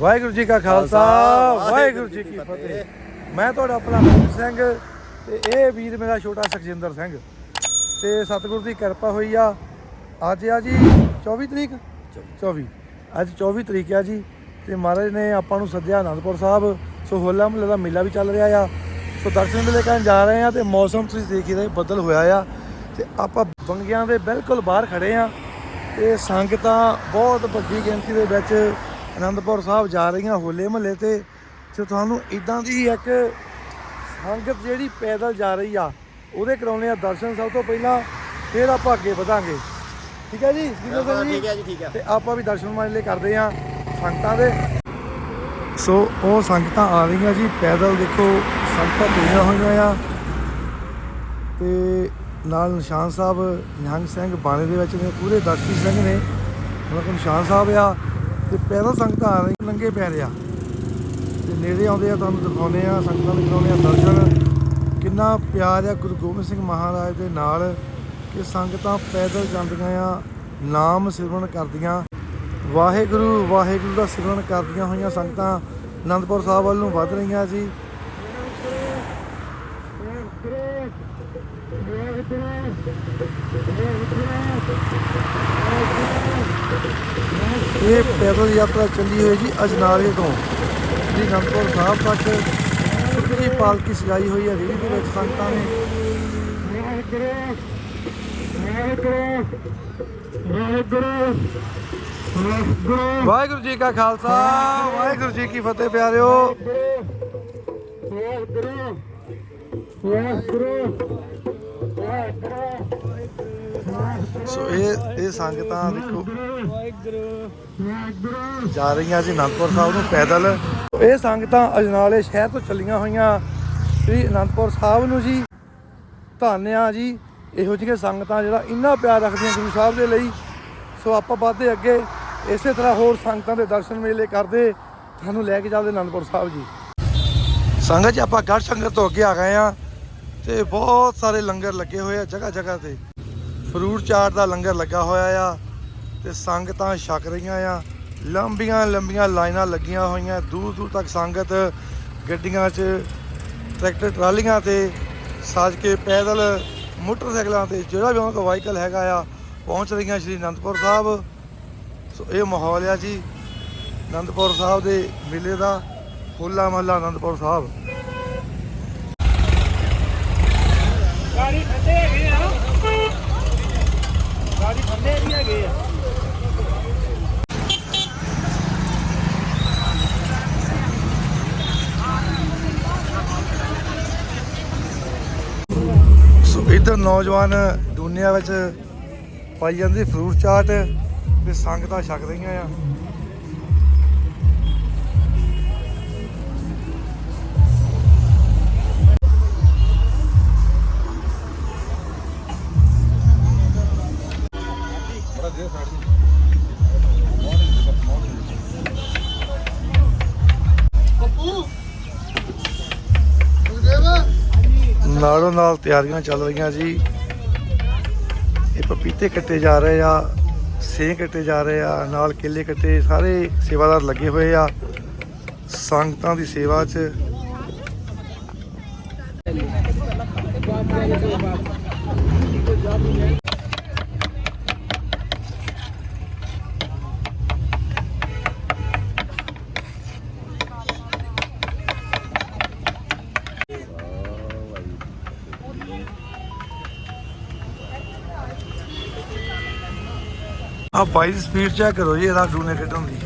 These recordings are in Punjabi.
ਵਾਹਿਗੁਰੂ ਜੀ ਕਾ ਖਾਲਸਾ ਵਾਹਿਗੁਰੂ ਜੀ ਕੀ ਫਤਿਹ। ਮੈਂ ਤੁਹਾਡਾ ਆਪਣਾ ਮਨਜੀਤ ਸਿੰਘ ਤੇ ਇਹ ਵੀਰ ਮੇਰਾ ਛੋਟਾ ਸੁਖਜਿੰਦਰ ਸਿੰਘ। ਤੇ ਸਤਿਗੁਰੂ ਦੀ ਕਿਰਪਾ ਹੋਈ ਆ। ਅੱਜ ਆ ਜੀ 24 ਤਰੀਕ? 24 ਅੱਜ 24 ਤਰੀਕ ਆ ਜੀ ਤੇ ਮਹਾਰਾਜ ਨੇ ਆਪਾਂ ਨੂੰ ਸੱਦਿਆ ਆਨੰਦਪੁਰ ਸਾਹਿਬ। ਸੋ ਹੋਲਾ ਮਹੱਲੇ ਦਾ ਮੇਲਾ ਵੀ ਚੱਲ ਰਿਹਾ ਆ। ਸੋ ਦਰਸ਼ਨ ਮੇਲੇ ਕਰਨ ਜਾ ਰਹੇ ਆ ਤੇ ਮੌਸਮ ਤੁਸੀਂ ਦੇਖ ਹੀ ਰਹੇ ਬੱਦਲ ਹੋਇਆ ਆ। ਤੇ ਆਪਾਂ ਬੰਗਿਆਂ ਦੇ ਬਿਲਕੁਲ ਬਾਹਰ ਖੜੇ ਆ। ਤੇ ਸੰਗਤਾਂ ਬਹੁਤ ਵੱਡੀ ਗਿਣਤੀ ਦੇ ਵਿੱਚ ਆਨੰਦਪੁਰ ਸਾਹਿਬ ਜਾ ਰਹੀਆਂ ਹੋਲੇ ਮਹੱਲੇ ਤੇ ਤੇ ਤੁਹਾਨੂੰ ਇਦਾਂ ਦੀ ਇੱਕ ਸੰਗਤ ਜਿਹੜੀ ਪੈਦਲ ਜਾ ਰਹੀ ਆ ਉਹਦੇ ਕਰਾਉਣੇ ਆ ਦਰਸ਼ਨ ਸਭ ਤੋਂ ਪਹਿਲਾਂ ਫਿਰ ਆਪਾਂ ਅੱਗੇ ਵਧਾਂਗੇ। ਠੀਕ ਹੈ ਜੀ? ਠੀਕ ਹੈ ਜੀ ਠੀਕ ਹੈ। ਤੇ ਆਪਾਂ ਵੀ ਦਰਸ਼ਨ ਮਾਲੇ ਕਰਦੇ ਆ ਸੰਗਤਾਂ ਦੇ। ਸੋ ਉਹ ਸੰਗਤਾਂ ਆ ਰਹੀਆਂ ਜੀ ਪੈਦਲ ਦੇਖੋ ਸੰਗਤਾਂ ਤੁਰੀਆਂ ਹੋਈਆਂ ਆ। ਤੇ ਨਾਲ ਨਿਸ਼ਾਨ ਸਾਹਿਬ ਨਿਹੰਗ ਸਿੰਘ ਬਾਣੇ ਦੇ ਵਿੱਚ ਨੇ ਪੂਰੇ ਦਾਸੀ ਸਿੰਘ ਨੇ। ਉਹਨਾਂ ਕੋਲ ਨਿਸ਼ਾਨ ਸਾਹਿਬ ਆ। ਤੇ ਪੈਦਲ ਸੰਗਤਾਂ ਆ ਰਹੀਆਂ ਨੰਗੇ ਪੈ ਆ ਤੇ ਨੇੜੇ ਆਉਂਦੇ ਆ, ਤੁਹਾਨੂੰ ਦਿਖਾਉਂਦੇ ਆ, ਸੰਗਤਾਂ ਨੂੰ ਕਰਾਉਂਦੇ ਆ, ਦਰਸ਼ਨ। ਕਿੰਨਾ ਪਿਆਰ ਆ ਗੁਰੂ ਗੋਬਿੰਦ ਸਿੰਘ ਮਹਾਰਾਜ ਦੇ ਨਾਲ ਕਿ ਸੰਗਤਾਂ ਪੈਦਲ ਜਾਂਦੀਆਂ ਆ, ਨਾਮ ਸਿਮਰਨ ਕਰਦੀਆਂ। ਵਾਹਿਗੁਰੂ ਵਾਹਿਗੁਰੂ ਦਾ ਸਿਮਰਨ ਕਰਦੀਆਂ ਹੋਈਆਂ ਸੰਗਤਾਂ। ਅਨੰਦਪੁਰ ਸਾਹਿਬ ਵੱਲ ਨੂੰ ਵੱਧ ਰਹੀਆਂ ਜੀ। ਇਹ ਪੈਦਲ ਯਾਤਰਾ ਚੱਲੀ ਹੋਈ ਜੀ ਅਜਨਾਲੇ ਤੋਂ। ਜੀ ਅਨੰਦਪੁਰ ਸਾਹਿਬ ਤੱਕ ਸੁਖੀ ਪਾਲਕੀ ਸਜਾਈ ਹੋਈ ਹੈ? ਰੇੜੀ ਦੇ ਵਿੱਚ ਸੰਗਤਾਂ ਨੇ ਵਾਹਿਗੁਰੂ ਜੀ ਕਾ ਖਾਲਸਾ, ਵਾਹਿਗੁਰੂ ਜੀ ਕੀ ਫਤਿਹ ਪਿਆਰਿਓ। ਸੋ ਇਹ ਇਹ ਸੰਗਤਾਂ ਦੇਖੋ ਜਾ ਰਹੀਆਂ ਜੀ ਅਨੰਦਪੁਰ ਸਾਹਿਬ ਨੂੰ ਪੈਦਲ। ਇਹ ਸੰਗਤਾਂ ਅਜਨਾਲੇ ਸ਼ਹਿਰ ਤੋਂ ਚੱਲੀਆਂ ਹੋਈਆਂ ਸ੍ਰੀ ਅਨੰਦਪੁਰ ਸਾਹਿਬ ਨੂੰ ਜੀ। ਧੰਨਿਆ ਜੀ, ਇਹੋ ਜਿਹੀਆਂ ਸੰਗਤਾਂ ਜਿਹੜਾ ਇੰਨਾ ਪਿਆਰ ਰੱਖਦੀਆਂ ਗੁਰੂ ਸਾਹਿਬ ਦੇ ਲਈ। ਸੋ ਆਪਾਂ ਵੱਧਦੇ ਅੱਗੇ, ਇਸੇ ਤਰ੍ਹਾਂ ਹੋਰ ਸੰਗਤਾਂ ਦੇ ਦਰਸ਼ਨ ਮੇਲੇ ਕਰਦੇ। ਤੁਹਾਨੂੰ ਲੈ ਕੇ ਚੱਲਦੇ ਅਨੰਦਪੁਰ ਸਾਹਿਬ ਜੀ। ਸੰਗਤ ਜੀ, ਆਪਾਂ ਗੜ ਸੰਗਤ ਤੋਂ ਅੱਗੇ ਆ ਗਏ ਆ ਤੇ ਬਹੁਤ ਸਾਰੇ ਲੰਗਰ ਲੱਗੇ ਹੋਏ ਆ ਜਗ੍ਹਾ ਜਗ੍ਹਾ ਤੇ। ਫਰੂਟ ਚਾਟ ਦਾ ਲੰਗਰ ਲੱਗਾ ਹੋਇਆ ਆ ਤੇ ਸੰਗਤਾਂ ਛਕ ਰਹੀਆਂ ਆ। ਲੰਬੀਆਂ ਲੰਬੀਆਂ ਲਾਈਨਾਂ ਲੱਗੀਆਂ ਹੋਈਆਂ। ਦੂਰ ਦੂਰ ਤੱਕ ਸੰਗਤ ਗੱਡੀਆਂ 'ਚ, ਟਰੈਕਟਰ ਟਰਾਲੀਆਂ ਤੇ ਸਾਜ ਕੇ ਪੈਦਲ ਮੋਟਰਸਾਈਕਲਾਂ ਤੇ ਜਿਹੜਾ ਵੀ ਉਹਨਾਂ ਕੋਲ ਵਾਹੀਕਲ ਹੈਗਾ ਆ, ਪਹੁੰਚ ਰਹੀਆਂ ਸ਼੍ਰੀ ਅਨੰਦਪੁਰ ਸਾਹਿਬ। ਸੋ ਇਹ ਮਾਹੌਲ ਆ ਜੀ। ਅਨੰਦਪੁਰ ਸਾਹਿਬ ਦੇ ਮੇਲੇ ਦਾ, ਹੋਲਾ ਮਹੱਲਾ ਅਨੰਦਪੁਰ ਸਾਹਿਬ ਗਾੜੀ ਠੰਡੇ ਹੈਗੇ ਆ ਗਾੜੀ ਠੰਡੇ ਵੀ ਹੈਗੇ ਆ ਸੋ ਇਧਰ ਨੌਜਵਾਨ ਦੁਨੀਆ ਵਿੱਚ ਪਾਈ ਜਾਂਦੀ ਫਰੂਟ ਚਾਟ ਤੇ ਸੰਗਤਾਂ ਛਕ ਰਹੀਆਂ ਆ। ਨਾਲੋਂ ਨਾਲ ਤਿਆਰੀਆਂ ਚੱਲ ਰਹੀਆਂ ਜੀ। ਇਹ ਪਪੀਤੇ ਕੱਟੇ ਜਾ ਰਹੇ ਆ ਸੇ ਕੱਟੇ ਜਾ ਰਹੇ ਆ, ਨਾਲ ਕੇਲੇ ਕੱਟੇ, ਸਾਰੇ ਸੇਵਾਦਾਰ ਲੱਗੇ ਹੋਏ ਆ। ਸੰਗਤਾਂ ਦੀ ਸੇਵਾ 'ਚ ਆ ਬਾਈ ਸਪੀਡ ਚੈੱਕ ਕਰੋ ਜੀ ਇਹਦਾ ਡੂਨੇ ਕੱਢਣ ਦੀ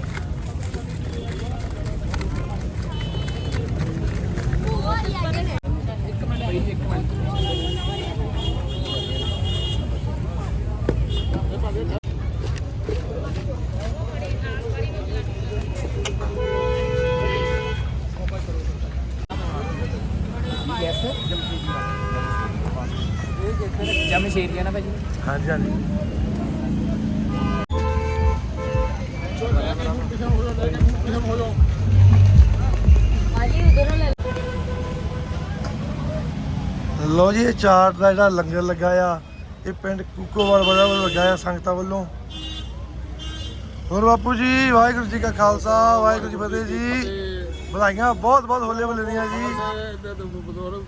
ਜਮਸ਼ੇਰੀਆ ਨਾ ਭਾਜੀ? ਹਾਂਜੀ ਹਾਂਜੀ। ਲੋ ਜੀ ਇਹ ਚਾਟ ਦਾ ਜਿਹੜਾ ਲੰਗਰ ਲੱਗਾ ਆ ਇਹ ਪਿੰਡ ਕੂਕੋਵਾਲ ਬੜਾ ਵੱਲ ਲੱਗਾ ਆ ਸੰਗਤਾਂ ਵੱਲੋਂ। ਹੋਰ ਬਾਪੂ ਜੀ ਵਾਹਿਗੁਰੂ ਜੀ ਕਾ ਖਾਲਸਾ ਵਾਹਿਗੁਰੂ ਜੀ ਫਤਿਹ ਜੀ। ਵਧਾਈਆਂ ਬਹੁਤ ਬਹੁਤ ਹੋਲੇ ਮਹੱਲੇ ਦੀਆਂ ਜੀ।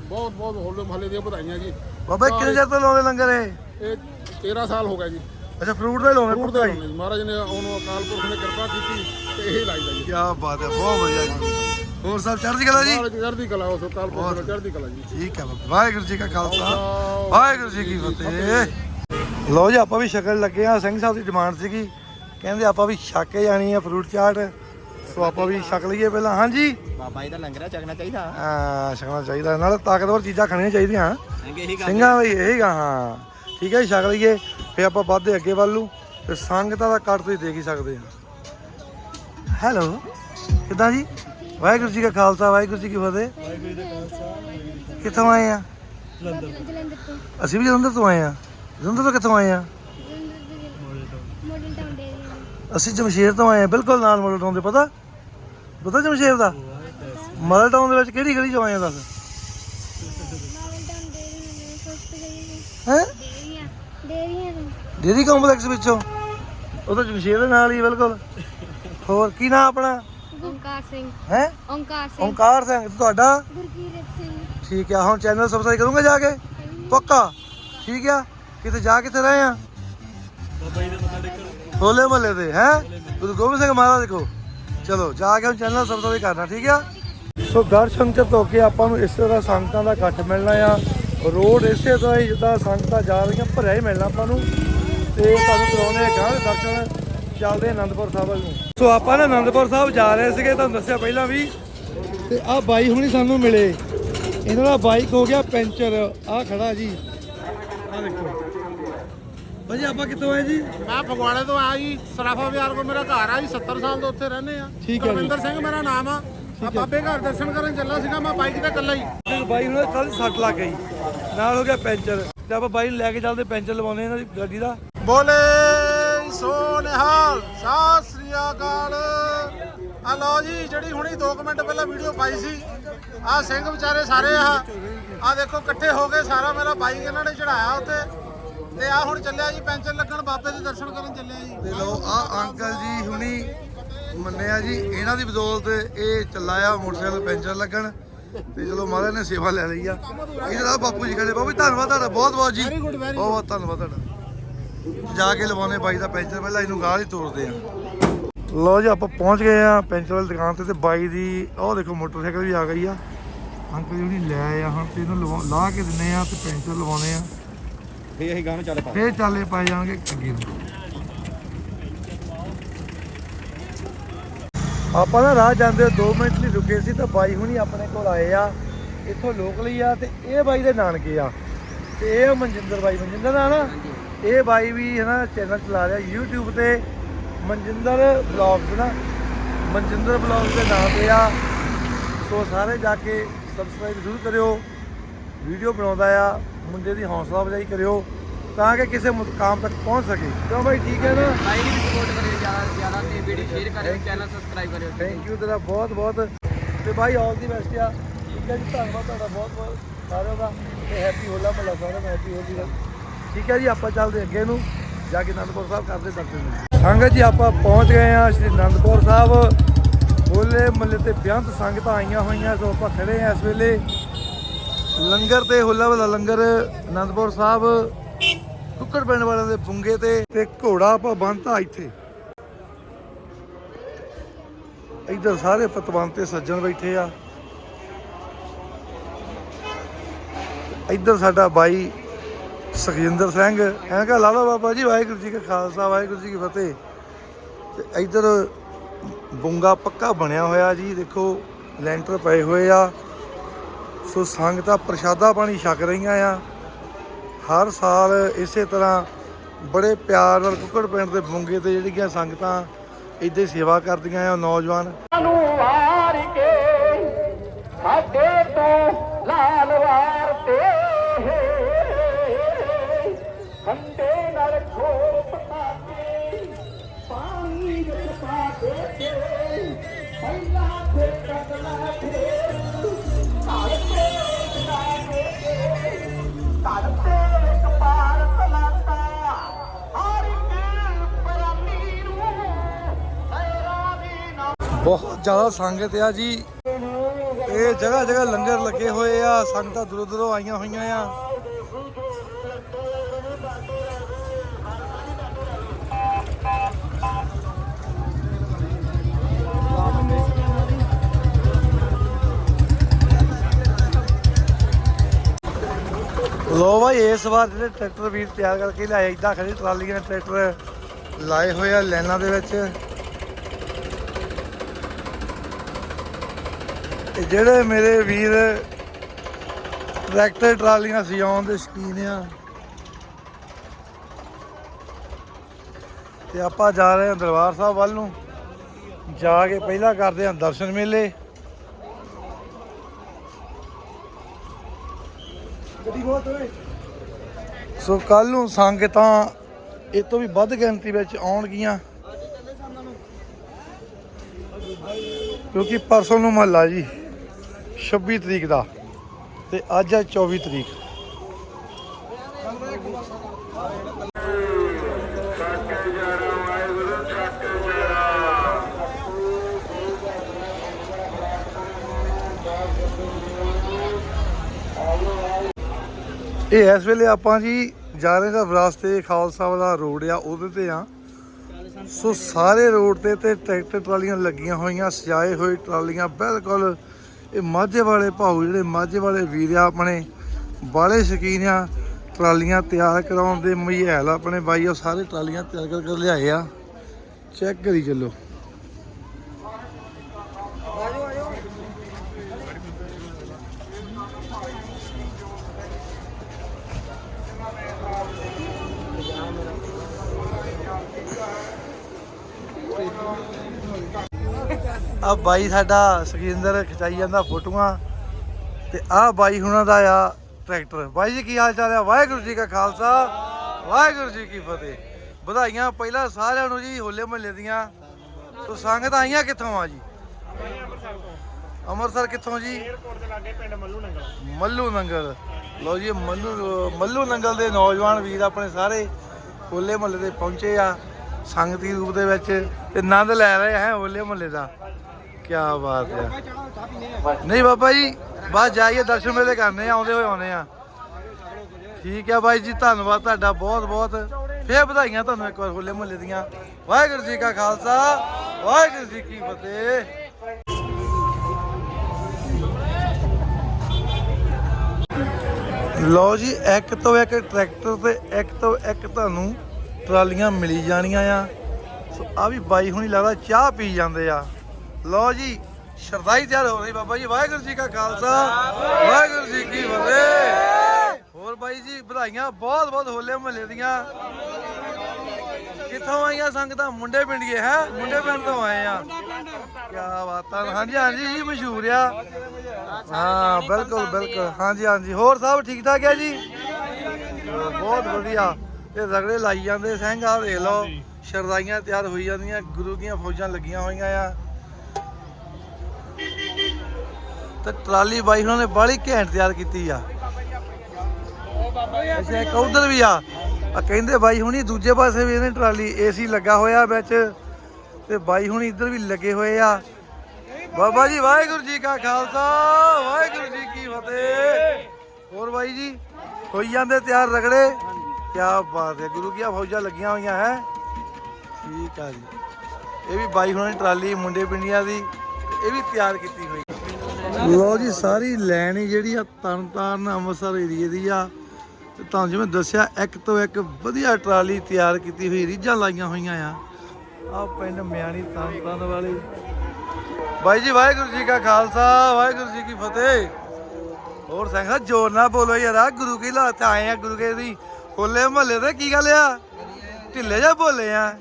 ਬਹੁਤ ਬਹੁਤ ਹੋਲੇ ਮਹੱਲੇ ਦੀਆਂ ਵਧਾਈਆਂ ਜੀ ਬਾਬਾ ਕਿੰਨੇ ਚਿਰ ਤੋਂ ਲਾਉਂਦੇ ਲੰਗਰ ਇਹ? ਇਹ 13 ਸਾਲ ਹੋ ਗਏ ਜੀ ਅੱਛਾ ਫਰੂਟ ਦੇ ਲਾਉਂਦੇ ਫਰੂਟ ਦੇ। ਮਹਾਰਾਜ ਨੇ ਉਹਨੂੰ ਅਕਾਲ ਪੁਰਖ ਨੇ ਕਿਰਪਾ ਕੀਤੀ ਤੇ ਇਹ ਲਾਈਦਾ ਜੀ। ਕੀ ਬਾਤ ਹੈ ਬਹੁਤ ਵਧੀਆ ਜੀ। ਹੋਰ ਸਭ ਚੜ੍ਹਦੀ ਕਲਾ ਜੀ? ਚੜ੍ਹਦੀ ਕਲਾ ਉਸ ਅਕਾਲ ਪੁਰਖ ਨੇ ਚੜ੍ਹਦੀ ਕਲਾ ਜੀ। ਠੀਕ ਹੈ ਬਾਬਾ ਵਾਹਿਗੁਰੂ ਜੀ ਕਾ ਖਾਲਸਾ ਵਾਹਿਗੁਰੂ ਜੀ ਕੀ ਫਤਿਹ। ਲੋ ਜੀ। ਆਪਾਂ ਵੀ ਸ਼ਕਲ ਲੱਗੇ ਆ ਸਿੰਘ ਸਾਹਿਬ ਦੀ ਡਿਮਾਂਡ ਸੀਗੀ। ਕਹਿੰਦੇ ਆਪਾਂ ਵੀ ਛੱਕ ਕੇ ਜਾਣੀ ਆ ਫਰੂਟ ਚਾਟ। ਸੋ ਆਪਾਂ ਵੀ ਛਕ ਲਈਏ ਪਹਿਲਾਂ। ਹਾਂਜੀ? ਬਾਬਾ ਜੀ ਦਾ ਲੰਗਰ ਚੱਕਣਾ ਚਾਹੀਦਾ। ਆ ਛਕਣਾ ਚਾਹੀਦਾ। ਨਾਲ ਤਾਕਤਵਰ ਚੀਜ਼ਾਂ ਖਾਣੀਆਂ ਚਾਹੀਦੀਆਂ। ਹੀ ਸਿੰਘਾਂ ਬਈ ਇਹੇਗਾ ਹਾਂ। ਠੀਕ ਹੈ ਛਕ ਲਈਏ। ਫੇ ਆਪਾਂ ਵੱਧਦੇ ਅੱਗੇ ਵੱਲ ਨੂੰ। ਤੇ ਸੰਗਤਾਂ ਦਾ ਕੱਟ ਤੁਸੀਂ ਦੇਖ ਹੀ ਸਕਦੇ ਆ। ਹੈਲੋ ਕਿੱਦਾਂ ਜੀ? ਵਾਹਿਗੁਰੂ ਜੀ ਕਾ ਖਾਲਸਾ, ਵਾਹਿਗੁਰੂ ਜੀ ਕੀ ਫਤਿਹ। ਕਿੱਥੋਂ ਆਏ ਆ? ਜਲੰਧਰ ਤੋਂ ਅਸੀਂ ਵੀ ਜਲੰਧਰ ਤੋਂ ਆਏ ਆ। ਜਲੰਧਰ ਤੋਂ ਕਿੱਥੋਂ ਆਏ ਆ? ਮਾਡਲ ਟਾਊਨ ਦੇ ਅਸੀਂ ਜਮਸ਼ੇਰ ਤੋਂ ਆਏ ਆ, ਬਿਲਕੁਲ ਨਾਲ ਮਾਡਲ ਟਾਊਨ ਦੇ, ਪਤਾ? ਪਤਾ ਜਮਸ਼ੇਰ ਦਾ? ਮਾਡਲ ਟਾਊਨ ਦੇ ਵਿੱਚ ਕਿਹੜੀ ਗਲੀ ਚੋਂ ਆਏ ਆ ਦੱਸ? ਮਾਡਲ ਟਾਊਨ ਦੇ ਏਰੀਆ ਗਈ ਹੈ? ਡੇਰੀਆਂ ਡੇਰੀਆਂ ਤੋਂ ਡੇਰੀ ਕੰਪਲੈਕਸ ਵਿੱਚੋਂ। ਉਹ ਤਾਂ ਜਮਸ਼ੇਰ ਦੇ ਨਾਲ ਹੀ ਬਿਲਕੁਲ। ਹੋਰ, ਕੀ ਨਾਮ ਆਪਣਾ? ਓਮਕਾਰ ਸਿੰਘ। ਹੈ? ਓਮਕਾਰ ਸਿੰਘ। ਓਮਕਾਰ ਸਿੰਘ ਤੁਹਾਡਾ? ਗੁਰਕੀਰਤ ਸਿੰਘ। ਠੀਕ ਆ ਹੁਣ ਚੈਨਲ ਸਬਸਕ੍ਰਾਈਬ ਕਰੂੰਗਾ ਜਾ ਕੇ? ਪੱਕਾ? ਠੀਕ ਆ? ਕਿਤੇ ਜਾ ਕਿੱਥੇ ਰਹੇ ਆ? ਹੋਲੇ ਮਹੱਲੇ ਤੇ ਹੈ? ਗੁਰੂ ਗੋਬਿੰਦ ਸਿੰਘ ਮਹਾਰਾਜ ਕੋ ਚਲੋ ਜਾ ਕੇ ਹੁਣ ਚੈਨਲ ਸਬਸਕ੍ਰਾਈਬ ਕਰਨਾ ਠੀਕ ਆ? ਸੋ ਗੜ ਸ਼ੰਕਰ ਤੋਂ ਅੱਗੇ ਆਪਾਂ ਨੂੰ ਇਸ ਤਰ੍ਹਾਂ ਸੰਗਤਾਂ ਦਾ ਇਕੱਠ ਮਿਲਣਾ ਆ। ਰੋਡ ਇਸੇ ਤਰ੍ਹਾਂ ਹੀ ਜਿੱਦਾਂ ਸੰਗਤਾਂ ਜਾ ਰਹੀਆਂ ਭਰਿਆ ਹੀ ਮਿਲਣਾ ਆਪਾਂ ਨੂੰ। ਤੇ ਤੁਹਾਨੂੰ ਕਰਾਉਣੇ ਆ ਗਾਂ ਦੇ ਦਰਸ਼ਨ। ਚੱਲਦੇ ਆ ਆਨੰਦਪੁਰ ਸਾਹਿਬ ਵੱਲ ਨੂੰ। ਸੋ ਆਪਾਂ ਨਾ ਆਨੰਦਪੁਰ ਸਾਹਿਬ ਜਾ ਰਹੇ ਸੀਗੇ ਤੁਹਾਨੂੰ ਦੱਸਿਆ ਪਹਿਲਾਂ ਵੀ। ਤੇ ਆਹ ਬਾਈ ਹੁਣੀ ਸਾਨੂੰ ਮਿਲੇ। ਇਹਨਾਂ ਦਾ ਬਾਈਕ ਹੋ ਗਿਆ ਪੈਂਚਰ। ਆਹ ਖੜਾ ਜੀ। ਆਹ ਦੇਖੋ। ਭਾਜੀ ਆਪਾਂ ਕਿੱਥੋਂ ਆਏ ਜੀ? ਮੈਂ ਫਗਵਾੜੇ ਤੋਂ ਆਇਆ ਜੀ। ਸਰਾਫਾ ਵਿਹਾਰ ਕੋ ਮੇਰਾ ਘਰ ਆ ਜੀ 70 ਸਾਲ ਤੋਂ ਉੱਥੇ ਰਹਿੰਦੇ ਆ। ਠੀਕ ਹੈ ਜੀ। ਰਵਿੰਦਰ ਸਿੰਘ ਮੇਰਾ ਨਾਮ ਆ। ਆ। ਬਾਬੇ ਘਰ ਦਰਸ਼ਨ ਕਰਨ ਚੱਲਾ ਸੀਗਾ ਮੈਂ ਬਾਈਕ ਤੇ ਇਕੱਲਾ ਹੀ। ਤੇ ਬਾਈ ਹੁਣ ਕੱਲ ਸੱਟ ਲੱਗ ਗਈ। ਨਾਲ ਹੋ ਗਿਆ ਪੈਂਚਰ। ਤੇ ਆਪਾਂ ਬਾਈ ਨੂੰ ਲੈ ਕੇ ਚੱਲਦੇ ਪੈਂਚਰ ਲਵਾਉਣੇ ਇਹਨਾਂ ਦੀ ਗੱਡੀ ਦਾ। ਬੋਲੇ! ਸੋ ਨਿਹਾਲ ਸਤਿ ਸ੍ਰੀ ਅਕਾਲ। ਆ ਲਓ ਜੀ ਜਿਹੜੀ ਹੁਣੀ 2 ਮਿੰਟ ਪਹਿਲਾਂ ਵੀਡੀਓ ਪਾਈ ਸੀ ਆ ਸਿੰਘ ਵਿਚਾਰੇ ਸਾਰੇ ਆ ਆ ਦੇਖੋ ਇਕੱਠੇ ਹੋ ਕੇ ਸਾਰਾ ਮੇਰਾ ਬਾਈਕ ਇਹਨਾਂ ਨੇ ਚੜਾਇਆ ਉੱਤੇ ਤੇ ਆ ਹੁਣ ਚੱਲਿਆ ਜੀ ਪੈਂਚਰ ਲੱਗਣ ਬਾਬੇ ਦੇ ਦਰਸ਼ਨ ਕਰਨ ਚੱਲਿਆ ਜੀ। ਤੇ ਲੋ ਆ ਅੰਕਲ ਜੀ ਹੁਣੀ ਮੰਨਿਆ ਜੀ ਇਹਨਾਂ ਦੀ ਬਦੌਲਤ ਇਹ ਚੱਲਾ ਆ ਮੋਟਰਸਾਈਕਲ ਪੈਂਚਰ ਲੱਗਣ। ਤੇ ਚਲੋ ਮਹਾਰਾਜ ਨੇ ਸੇਵਾ ਲੈ ਲਈ ਆ। ਇਹਦਾ ਆਹ ਬਾਪੂ ਜੀ ਖੜੇ। ਬਾਬੂ ਜੀ, ਧੰਨਵਾਦ ਤੁਹਾਡਾ ਬਹੁਤ ਬਹੁਤ ਜੀ ਬਹੁਤ ਬਹੁਤ ਧੰਨਵਾਦ ਤੁਹਾਡਾ। ਜਾ ਕੇ ਲਵਾਉਣੇ ਬਾਈ ਦਾ ਪੈਂਚਰ ਪਹਿਲਾਂ ਇਹਨੂੰ ਗਾਹ ਹੀ ਤੋੜਦੇ ਆ। ਲੋ ਜੀ ਆਪਾਂ ਪਹੁੰਚ ਗਏ ਆ ਪੈਂਚਰ ਵਾਲੀ ਦੁਕਾਨ ਤੇ ਤੇ ਬਾਈ ਦੀ ਉਹ ਦੇਖੋ ਮੋਟਰਸਾਈਕਲ ਵੀ ਆ ਗਈ ਆ। ਅੰਕਲ ਜੀ ਹੁਣੀ ਲੈ ਆ ਹੁਣ ਤੇ ਇਹਨੂੰ ਲਾ ਕੇ ਦਿੰਨੇ ਆ ਤੇ ਪੈਂਚਰ ਲਵਾਉਣੇ ਆ। ਫੇਰ ਅਸੀਂ ਗਾਂ ਨੂੰ ਚੱਲ ਪਾ ਫੇਰ ਚਾਲੇ ਪਾਏ ਜਾਣਗੇ ਅੱਗੇ ਆਪਾਂ ਨਾ ਰਾਹ ਜਾਂਦੇ 2 ਮਿੰਟ ਲਈ ਰੁਕੇ ਸੀ ਤਾਂ ਬਾਈ ਹੁਣੀ ਆਪਣੇ ਕੋਲ ਆਏ ਆ। ਇੱਥੋਂ ਲੋਕਲ ਹੀ ਆ ਤੇ ਇਹ ਬਾਈ ਦੇ ਨਾਨਕੇ ਆ। ਤੇ ਇਹ ਆ ਮਨਜਿੰਦਰ ਬਾਈ। ਮਨਜਿੰਦਰ ਦਾ ਨਾ? ਇਹ ਬਾਈ ਵੀ ਹੈ ਨਾ ਚੈਨਲ ਚਲਾ ਰਿਹਾ YouTube ਤੇ ਮਨਜਿੰਦਰ ਬਲੌਗਸ ਨਾ। ਮਨਜਿੰਦਰ ਬਲੌਗਸ ਦੇ ਨਾਮ ਤੇ ਆ। ਸੋ ਸਾਰੇ ਜਾ ਕੇ ਸਬਸਕ੍ਰਾਈਬ ਜ਼ਰੂਰ ਕਰਿਓ। ਵੀਡੀਓ ਬਣਾਉਂਦਾ ਆ। ਮੁੰਡੇ ਦੀ ਹੌਸਲਾ ਅਫਜ਼ਾਈ ਕਰਿਓ ਤਾਂ ਕਿ ਕਿਸੇ ਮੁਕਾਮ ਤੱਕ ਪਹੁੰਚ ਸਕੇ। ਕਿਉਂ ਬਾਈ ਠੀਕ ਹੈ ਨਾ? ਭਾਈ ਵੀ ਸਪੋਰਟ ਕਰਿਓ ਜ਼ਿਆਦਾ ਤੋਂ ਜ਼ਿਆਦਾ ਤੇ ਵੀਡੀਓ ਸ਼ੇਅਰ ਕਰਿਓ ਚੈਨਲ ਸਬਸਕ੍ਰਾਈਬ ਕਰਿਓ। ਥੈਂਕ ਯੂ ਤੇਰਾ ਬਹੁਤ ਬਹੁਤ। ਤੇ ਭਾਈ ਆਲ ਦੀ ਬੈਸਟ ਆ। ਠੀਕ ਹੈ ਜੀ ਧੰਨਵਾਦ ਤੁਹਾਡਾ ਬਹੁਤ ਬਹੁਤ। ਸਾਰਿਆਂ ਦਾ ਤੇ ਹੈਪੀ ਹੋਲਾ ਮਹੱਲਾ ਸਾਰਿਆਂ ਦਾ ਹੈਪੀ ਹੋਲੀ ਦਾ। ਠੀਕ ਹੈ ਜੀ, ਆਪਾਂ ਚੱਲਦੇ ਅੱਗੇ ਨੂੰ, ਜਾ ਕੇ ਅਨੰਦਪੁਰ ਸਾਹਿਬ ਕਰਦੇ ਦਰਸ਼ਨ। ਸੰਗਤ ਜੀ, ਆਪਾਂ ਪਹੁੰਚ ਗਏ ਆ ਸ਼੍ਰੀ ਅਨੰਦਪੁਰ ਸਾਹਿਬ। ਹੋਲੇ ਮਹੱਲੇ ਤੇ ਬਿਆੰਤ ਸੰਗਤਾਂ ਆਈਆਂ ਹੋਈਆਂ, ਸੋ ਆਪਾਂ ਖੜੇ ਆ ਇਸ ਵੇਲੇ। ਲੰਗਰ ਤੇ ਹੋਲਾ ਵਾਲਾ ਲੰਗਰ, ਅਨੰਦਪੁਰ ਸਾਹਿਬ। ਕੁੱਕੜ ਪਿੰਡ ਵਾਲਿਆਂ ਦੇ ਬੁੰਗੇ ਤੇ ਤੇ ਘੋੜਾ ਆਪਾਂ ਬੰਨਤਾ ਇੱਥੇ। ਇੱਧਰ ਸਾਰੇ ਪਤਵੰਤ ਤੇ ਸੱਜਣ ਬੈਠੇ ਆ। ਇੱਧਰ ਸਾਡਾ ਬਾਈ ਸੁਖਜਿੰਦਰ ਸਿੰਘ, ਐਂ ਕਹ ਲਾਲਾ ਬਾਬਾ ਜੀ, ਵਾਹਿਗੁਰੂ ਜੀ ਕਾ ਖਾਲਸਾ, ਵਾਹਿਗੁਰੂ ਜੀ ਕੀ ਫਤਿਹ। ਤੇ ਇੱਧਰ ਬੁੰਗਾ ਪੱਕਾ ਬਣਿਆ ਹੋਇਆ ਜੀ, ਦੇਖੋ, ਲੈਂਟਰ ਪਏ ਹੋਏ ਆ। ਸੋ ਸੰਗਤਾਂ ਪ੍ਰਸ਼ਾਦਾ ਪਾਣੀ ਛਕ ਰਹੀਆਂ ਆ। ਹਰ ਸਾਲ ਇਸੇ ਤਰ੍ਹਾਂ ਬੜੇ ਪਿਆਰ ਨਾਲ ਕੁੱਕੜ ਪਿੰਡ ਦੇ ਬੁੰਗੇ ਤੇ ਜਿਹੜੀਆਂ ਸੰਗਤਾਂ ਇੱਥੇ ਸੇਵਾ ਕਰਦੀਆਂ ਆ, ਨੌਜਵਾਨ। ਨੂੰ ਵਾਰ ਕੇ ਸਾਡੇ ਬਹੁਤ ਜ਼ਿਆਦਾ ਸੰਗਤ ਆ ਜੀ। ਇਹ ਜਗ੍ਹਾ ਜਗ੍ਹਾ ਲੰਗਰ ਲੱਗੇ ਹੋਏ ਆ, ਸੰਗਤਾਂ ਦੂਰੋਂ ਦੂਰੋਂ ਆਈਆਂ ਹੋਈਆਂ ਆ। ਲੋ ਭਾਈ ਇਸ ਵਾਰ ਜਿਹੜੇ ਟਰੈਕਟਰ ਵੀਰ ਤਿਆਰ ਕਰਕੇ ਲਿਆਏ ਇਦਾਂ ਖੜੀ ਟਰਾਲੀਆਂ ਨੇ ਟਰੈਕਟਰ ਲਾਏ ਹੋਏ ਆ ਲਾਈਨਾਂ ਦੇ ਵਿੱਚ। ਤੇ ਜਿਹੜੇ ਮੇਰੇ ਵੀਰ ਟਰੈਕਟਰ ਟਰਾਲੀਆਂ ਸਜਾਉਣ ਦੇ ਸ਼ਕੀਨ ਆ, ਤੇ ਆਪਾਂ ਜਾ ਰਹੇ ਹਾਂ ਦਰਬਾਰ ਸਾਹਿਬ ਵੱਲ ਨੂੰ। ਜਾ ਕੇ ਪਹਿਲਾਂ ਕਰਦੇ ਹਾਂ ਦਰਸ਼ਨ ਮੇਲੇ। ਸੋ ਕੱਲ ਨੂੰ ਸੰਗਤਾਂ ਇਹ ਤੋਂ ਵੀ ਵੱਧ ਗਿਣਤੀ ਵਿੱਚ ਆਉਣਗੀਆਂ। ਕਿਉਂਕਿ ਪਰਸੋਂ ਨੂੰ ਮਹੱਲਾ ਜੀ। 26 ਤਰੀਕ ਦਾ ਤੇ ਅੱਜ ਹੈ 24 ਤਰੀਕ। ਇਹ ਇਸ ਵੇਲੇ ਆਪਾਂ ਜੀ ਜਾ ਰਹੇ ਦਾ ਵਿਰਾਸਤੇ ਖਾਲਸਾ ਵਾਲਾ ਰੋਡ ਆ, ਉਹਦੇ ਤੇ ਆ। ਸੋ ਸਾਰੇ ਰੋਡ ਤੇ ਤੇ ਟਰੈਕਟਰ ਟਰਾਲੀਆਂ ਲੱਗੀਆਂ ਹੋਈਆਂ, ਸਜਾਏ ਹੋਏ ਟਰਾਲੀਆਂ, ਬਿਲਕੁਲ ਇਹ ਮਾਝੇ ਵਾਲੇ ਭਾਊ ਜਿਹੜੇ ਮਾਝੇ ਵਾਲੇ ਵੀਰ ਆ ਆਪਣੇ ਬਾਲੇ ਸ਼ਕੀਨ ਆ, ਟਰਾਲੀਆਂ ਤਿਆਰ ਕਰਾਉਣ ਦੇ ਮਹਿਲ ਆਪਣੇ ਬਾਈ, ਉਹ ਸਾਰੇ ਟਰਾਲੀਆਂ ਤਿਆਰ ਕਰ ਕਰ ਲਿਆਏ ਆ। ਚੈੱਕ ਕਰੀ ਚੱਲੋ। ਬਾਈ ਸਾਡਾ ਸੁਖਿੰਦਰ ਖਿਚਾਈ ਜਾਂਦਾ ਫੋਟੋਆਂ ਤੇ ਆਹ ਬਾਈ ਹੁਣਾਂ ਦਾ ਆ ਟਰੈਕਟਰ। ਬਾਈ ਜੀ, ਕੀ ਹਾਲ ਚਾਲ ਆ? ਵਾਹਿਗੁਰੂ ਜੀ ਕਾ ਖਾਲਸਾ, ਵਾਹਿਗੁਰੂ ਜੀ ਕੀ ਫਤਿਹ। ਵਧਾਈਆਂ ਪਹਿਲਾਂ ਸਾਰਿਆਂ ਨੂੰ ਜੀ, ਹੋਲੇ ਮਹੱਲੇ ਦੀਆਂ। ਸੋ ਸੰਗਤ ਆਈਆਂ ਕਿੱਥੋਂ ਆ ਜੀ? ਅੰਮ੍ਰਿਤਸਰ ਕਿੱਥੋਂ ਜੀ? ਮੱਲੂ ਨੰਗਲ। ਲਓ ਜੀ, ਮੱਲੂ ਮੱਲੂ ਨੰਗਲ ਦੇ ਨੌਜਵਾਨ ਵੀਰ ਆਪਣੇ ਸਾਰੇ ਹੋਲੇ ਮਹੱਲੇ ਦੇ ਪਹੁੰਚੇ ਆ ਸੰਗਤੀ ਰੂਪ ਦੇ ਵਿੱਚ ਤੇ ਆਨੰਦ ਲੈ ਰਹੇ ਹੈ ਹੋਲੇ ਮਹੱਲੇ ਦਾ। ਕੀ ਬਾਤ ਹੈ ਨਹੀਂ ਬਾਬਾ ਜੀ, ਬਸ ਜਾਈਏ, ਦਰਸ਼ਨ ਮੇਲੇ ਕਰਨੇ ਆ, ਆਉਂਦੇ ਹੋਏ ਆਉਨੇ ਆ। ਠੀਕ ਹੈ ਬਾਈ ਜੀ, ਧੰਨਵਾਦ ਤੁਹਾਡਾ ਬਹੁਤ ਬਹੁਤ। ਫੇਰ ਵਧਾਈਆਂ ਤੁਹਾਨੂੰ ਇੱਕ ਵਾਰ ਹੋਲੇ ਮਹੱਲੇ ਦੀਆਂ। ਵਾਹਿਗੁਰੂ ਜੀ ਕਾ ਖਾਲਸਾ, ਵਾਹਿਗੁਰੂ ਜੀ ਕੀ ਫਤਿਹ। ਲਓ ਜੀ, ਇੱਕ ਤੋਂ ਇੱਕ ਟਰੈਕਟਰ ਤੇ ਇੱਕ ਤੋਂ ਇੱਕ ਤੁਹਾਨੂੰ ਟਰਾਲੀਆਂ ਮਿਲੀ ਜਾਣੀਆਂ ਆ। ਸੋ ਆ ਵੀ ਬਾਈ ਹੁਣੀ ਲੱਗਦਾ ਚਾਹ ਪੀ ਜਾਂਦੇ ਆ। ਲਓ ਜੀ ਸ਼ਰਦਾਈ ਤਿਆਰ ਹੋ ਰਹੀ ਬਾਬਾ ਜੀ ਵਾਹਿਗੁਰੂ ਜੀ ਕਾ ਖਾਲਸਾ ਵਾਹਿਗੁਰੂ ਜੀ ਕੀ ਫਤਿਹ। ਹੋਰ ਬਾਈ ਜੀ ਵਧਾਈਆਂ ਬਹੁਤ ਬਹੁਤ ਹੋਲੇ ਮਹੱਲੇ ਦੀਆਂ। ਕਿੱਥੋਂ ਆਈਆਂ ਸੰਗਤਾਂ? ਮੁੰਡੇ ਪਿੰਡੀਏ ਹੈ ਮੁੰਡੇ ਪਿੰਡ ਤੋਂ ਆਏ ਆ। ਕੀ ਬਾਤਾਂ ਹਾਂਜੀ ਹਾਂਜੀ ਜੀ ਮਸ਼ਹੂਰ ਆ। ਹਾਂ ਬਿਲਕੁਲ ਬਿਲਕੁਲ। ਹਾਂਜੀ ਹਾਂਜੀ। ਹੋਰ ਸਭ ਠੀਕ ਠਾਕ ਹੈ ਜੀ? ਬਹੁਤ ਵਧੀਆ। ਤੇ ਰਗੜੇ ਲਾਈ ਜਾਂਦੇ ਸਿੰਘ ਆ ਦੇਖ ਲਓ। ਸ਼ਰਦਾਈਆਂ ਤਿਆਰ ਹੋਈ ਜਾਂਦੀਆਂ ਗੁਰੂ ਦੀਆਂ ਫੌਜਾਂ ਲੱਗੀਆਂ ਹੋਈਆਂ ਆ। ਤੇ ਟਰਾਲੀ ਬਾਈ ਉਹਨਾਂ ਨੇ ਬਾਹਲੀ ਘੈਂਟ ਤਿਆਰ ਕੀਤੀ ਆ। ਅੱਛਾ, ਇੱਕ ਉਧਰ ਵੀ ਆ। ਆ ਕਹਿੰਦੇ ਬਾਈ ਹੁਣੀ ਦੂਜੇ ਪਾਸੇ ਵੀ ਇਹਨੇ ਟਰਾਲੀ ਏਸੀ ਲੱਗਾ ਹੋਇਆ ਵਿੱਚ ਤੇ ਬਾਈ ਹੁਣੀ ਇੱਧਰ ਵੀ ਲੱਗੇ ਹੋਏ ਆ। ਬਾਬਾ ਜੀ, ਵਾਹਿਗੁਰੂ ਜੀ ਕਾ ਖਾਲਸਾ, ਵਾਹਿਗੁਰੂ ਜੀ ਕੀ ਫਤਿਹ। ਹੋਰ ਬਾਈ ਜੀ ਹੋਈ ਜਾਂਦੇ ਤਿਆਰ ਰਗੜੇ? ਕੀ ਬਾਤ ਹੈ, ਗੁਰੂ ਕੀਆਂ ਫੌਜਾਂ ਲੱਗੀਆਂ ਹੋਈਆਂ ਹੈ। ਠੀਕ ਆ ਜੀ। ਇਹ ਵੀ ਬਾਈ ਹੁਣਾਂ ਦੀ ਟਰਾਲੀ ਮੁੰਡੇ ਪਿੰਡੀਆਂ ਦੀ, ਇਹ ਵੀ ਤਿਆਰ ਕੀਤੀ ਹੋਈ। ਲੋ ਜੀ, ਸਾਰੀ ਲੈਣ ਹੀ ਜਿਹੜੀ ਆ ਤਰਨਤਾਰਨ ਅੰਮ੍ਰਿਤਸਰ ਏਰੀਏ ਦੀ ਆ। ਤੇ ਤੁਹਾਨੂੰ ਜਿਵੇਂ ਦੱਸਿਆ, ਇੱਕ ਤੋਂ ਇੱਕ ਵਧੀਆ ਟਰਾਲੀ ਤਿਆਰ ਕੀਤੀ ਹੋਈ, ਰੀਝਾਂ ਲਾਈਆਂ ਹੋਈਆਂ ਆ। ਆ ਪਿੰਡ ਮਿਆਣੀ ਤਰਨਤਾਰਨ ਵਾਲੇ। ਬਾਈ ਜੀ, ਵਾਹਿਗੁਰੂ ਜੀ ਕਾ ਖਾਲਸਾ, ਵਾਹਿਗੁਰੂ ਜੀ ਕੀ ਫਤਿਹ। ਹੋਰ ਸੰਗਾ ਜੋਰ ਨਾ ਬੋਲੋ ਯਾਰ, ਆਹ ਗੁਰੂ ਕੀ ਲਾਤ ਆਏ ਆ, ਗੁਰੂ ਕੇ ਦੀ ਹੋਲੇ ਮਹੱਲੇ ਤੇ ਕੀ ਗੱਲ ਆ? ਢਿੱਲੇ ਜਾ ਬੋਲੇ ਆ।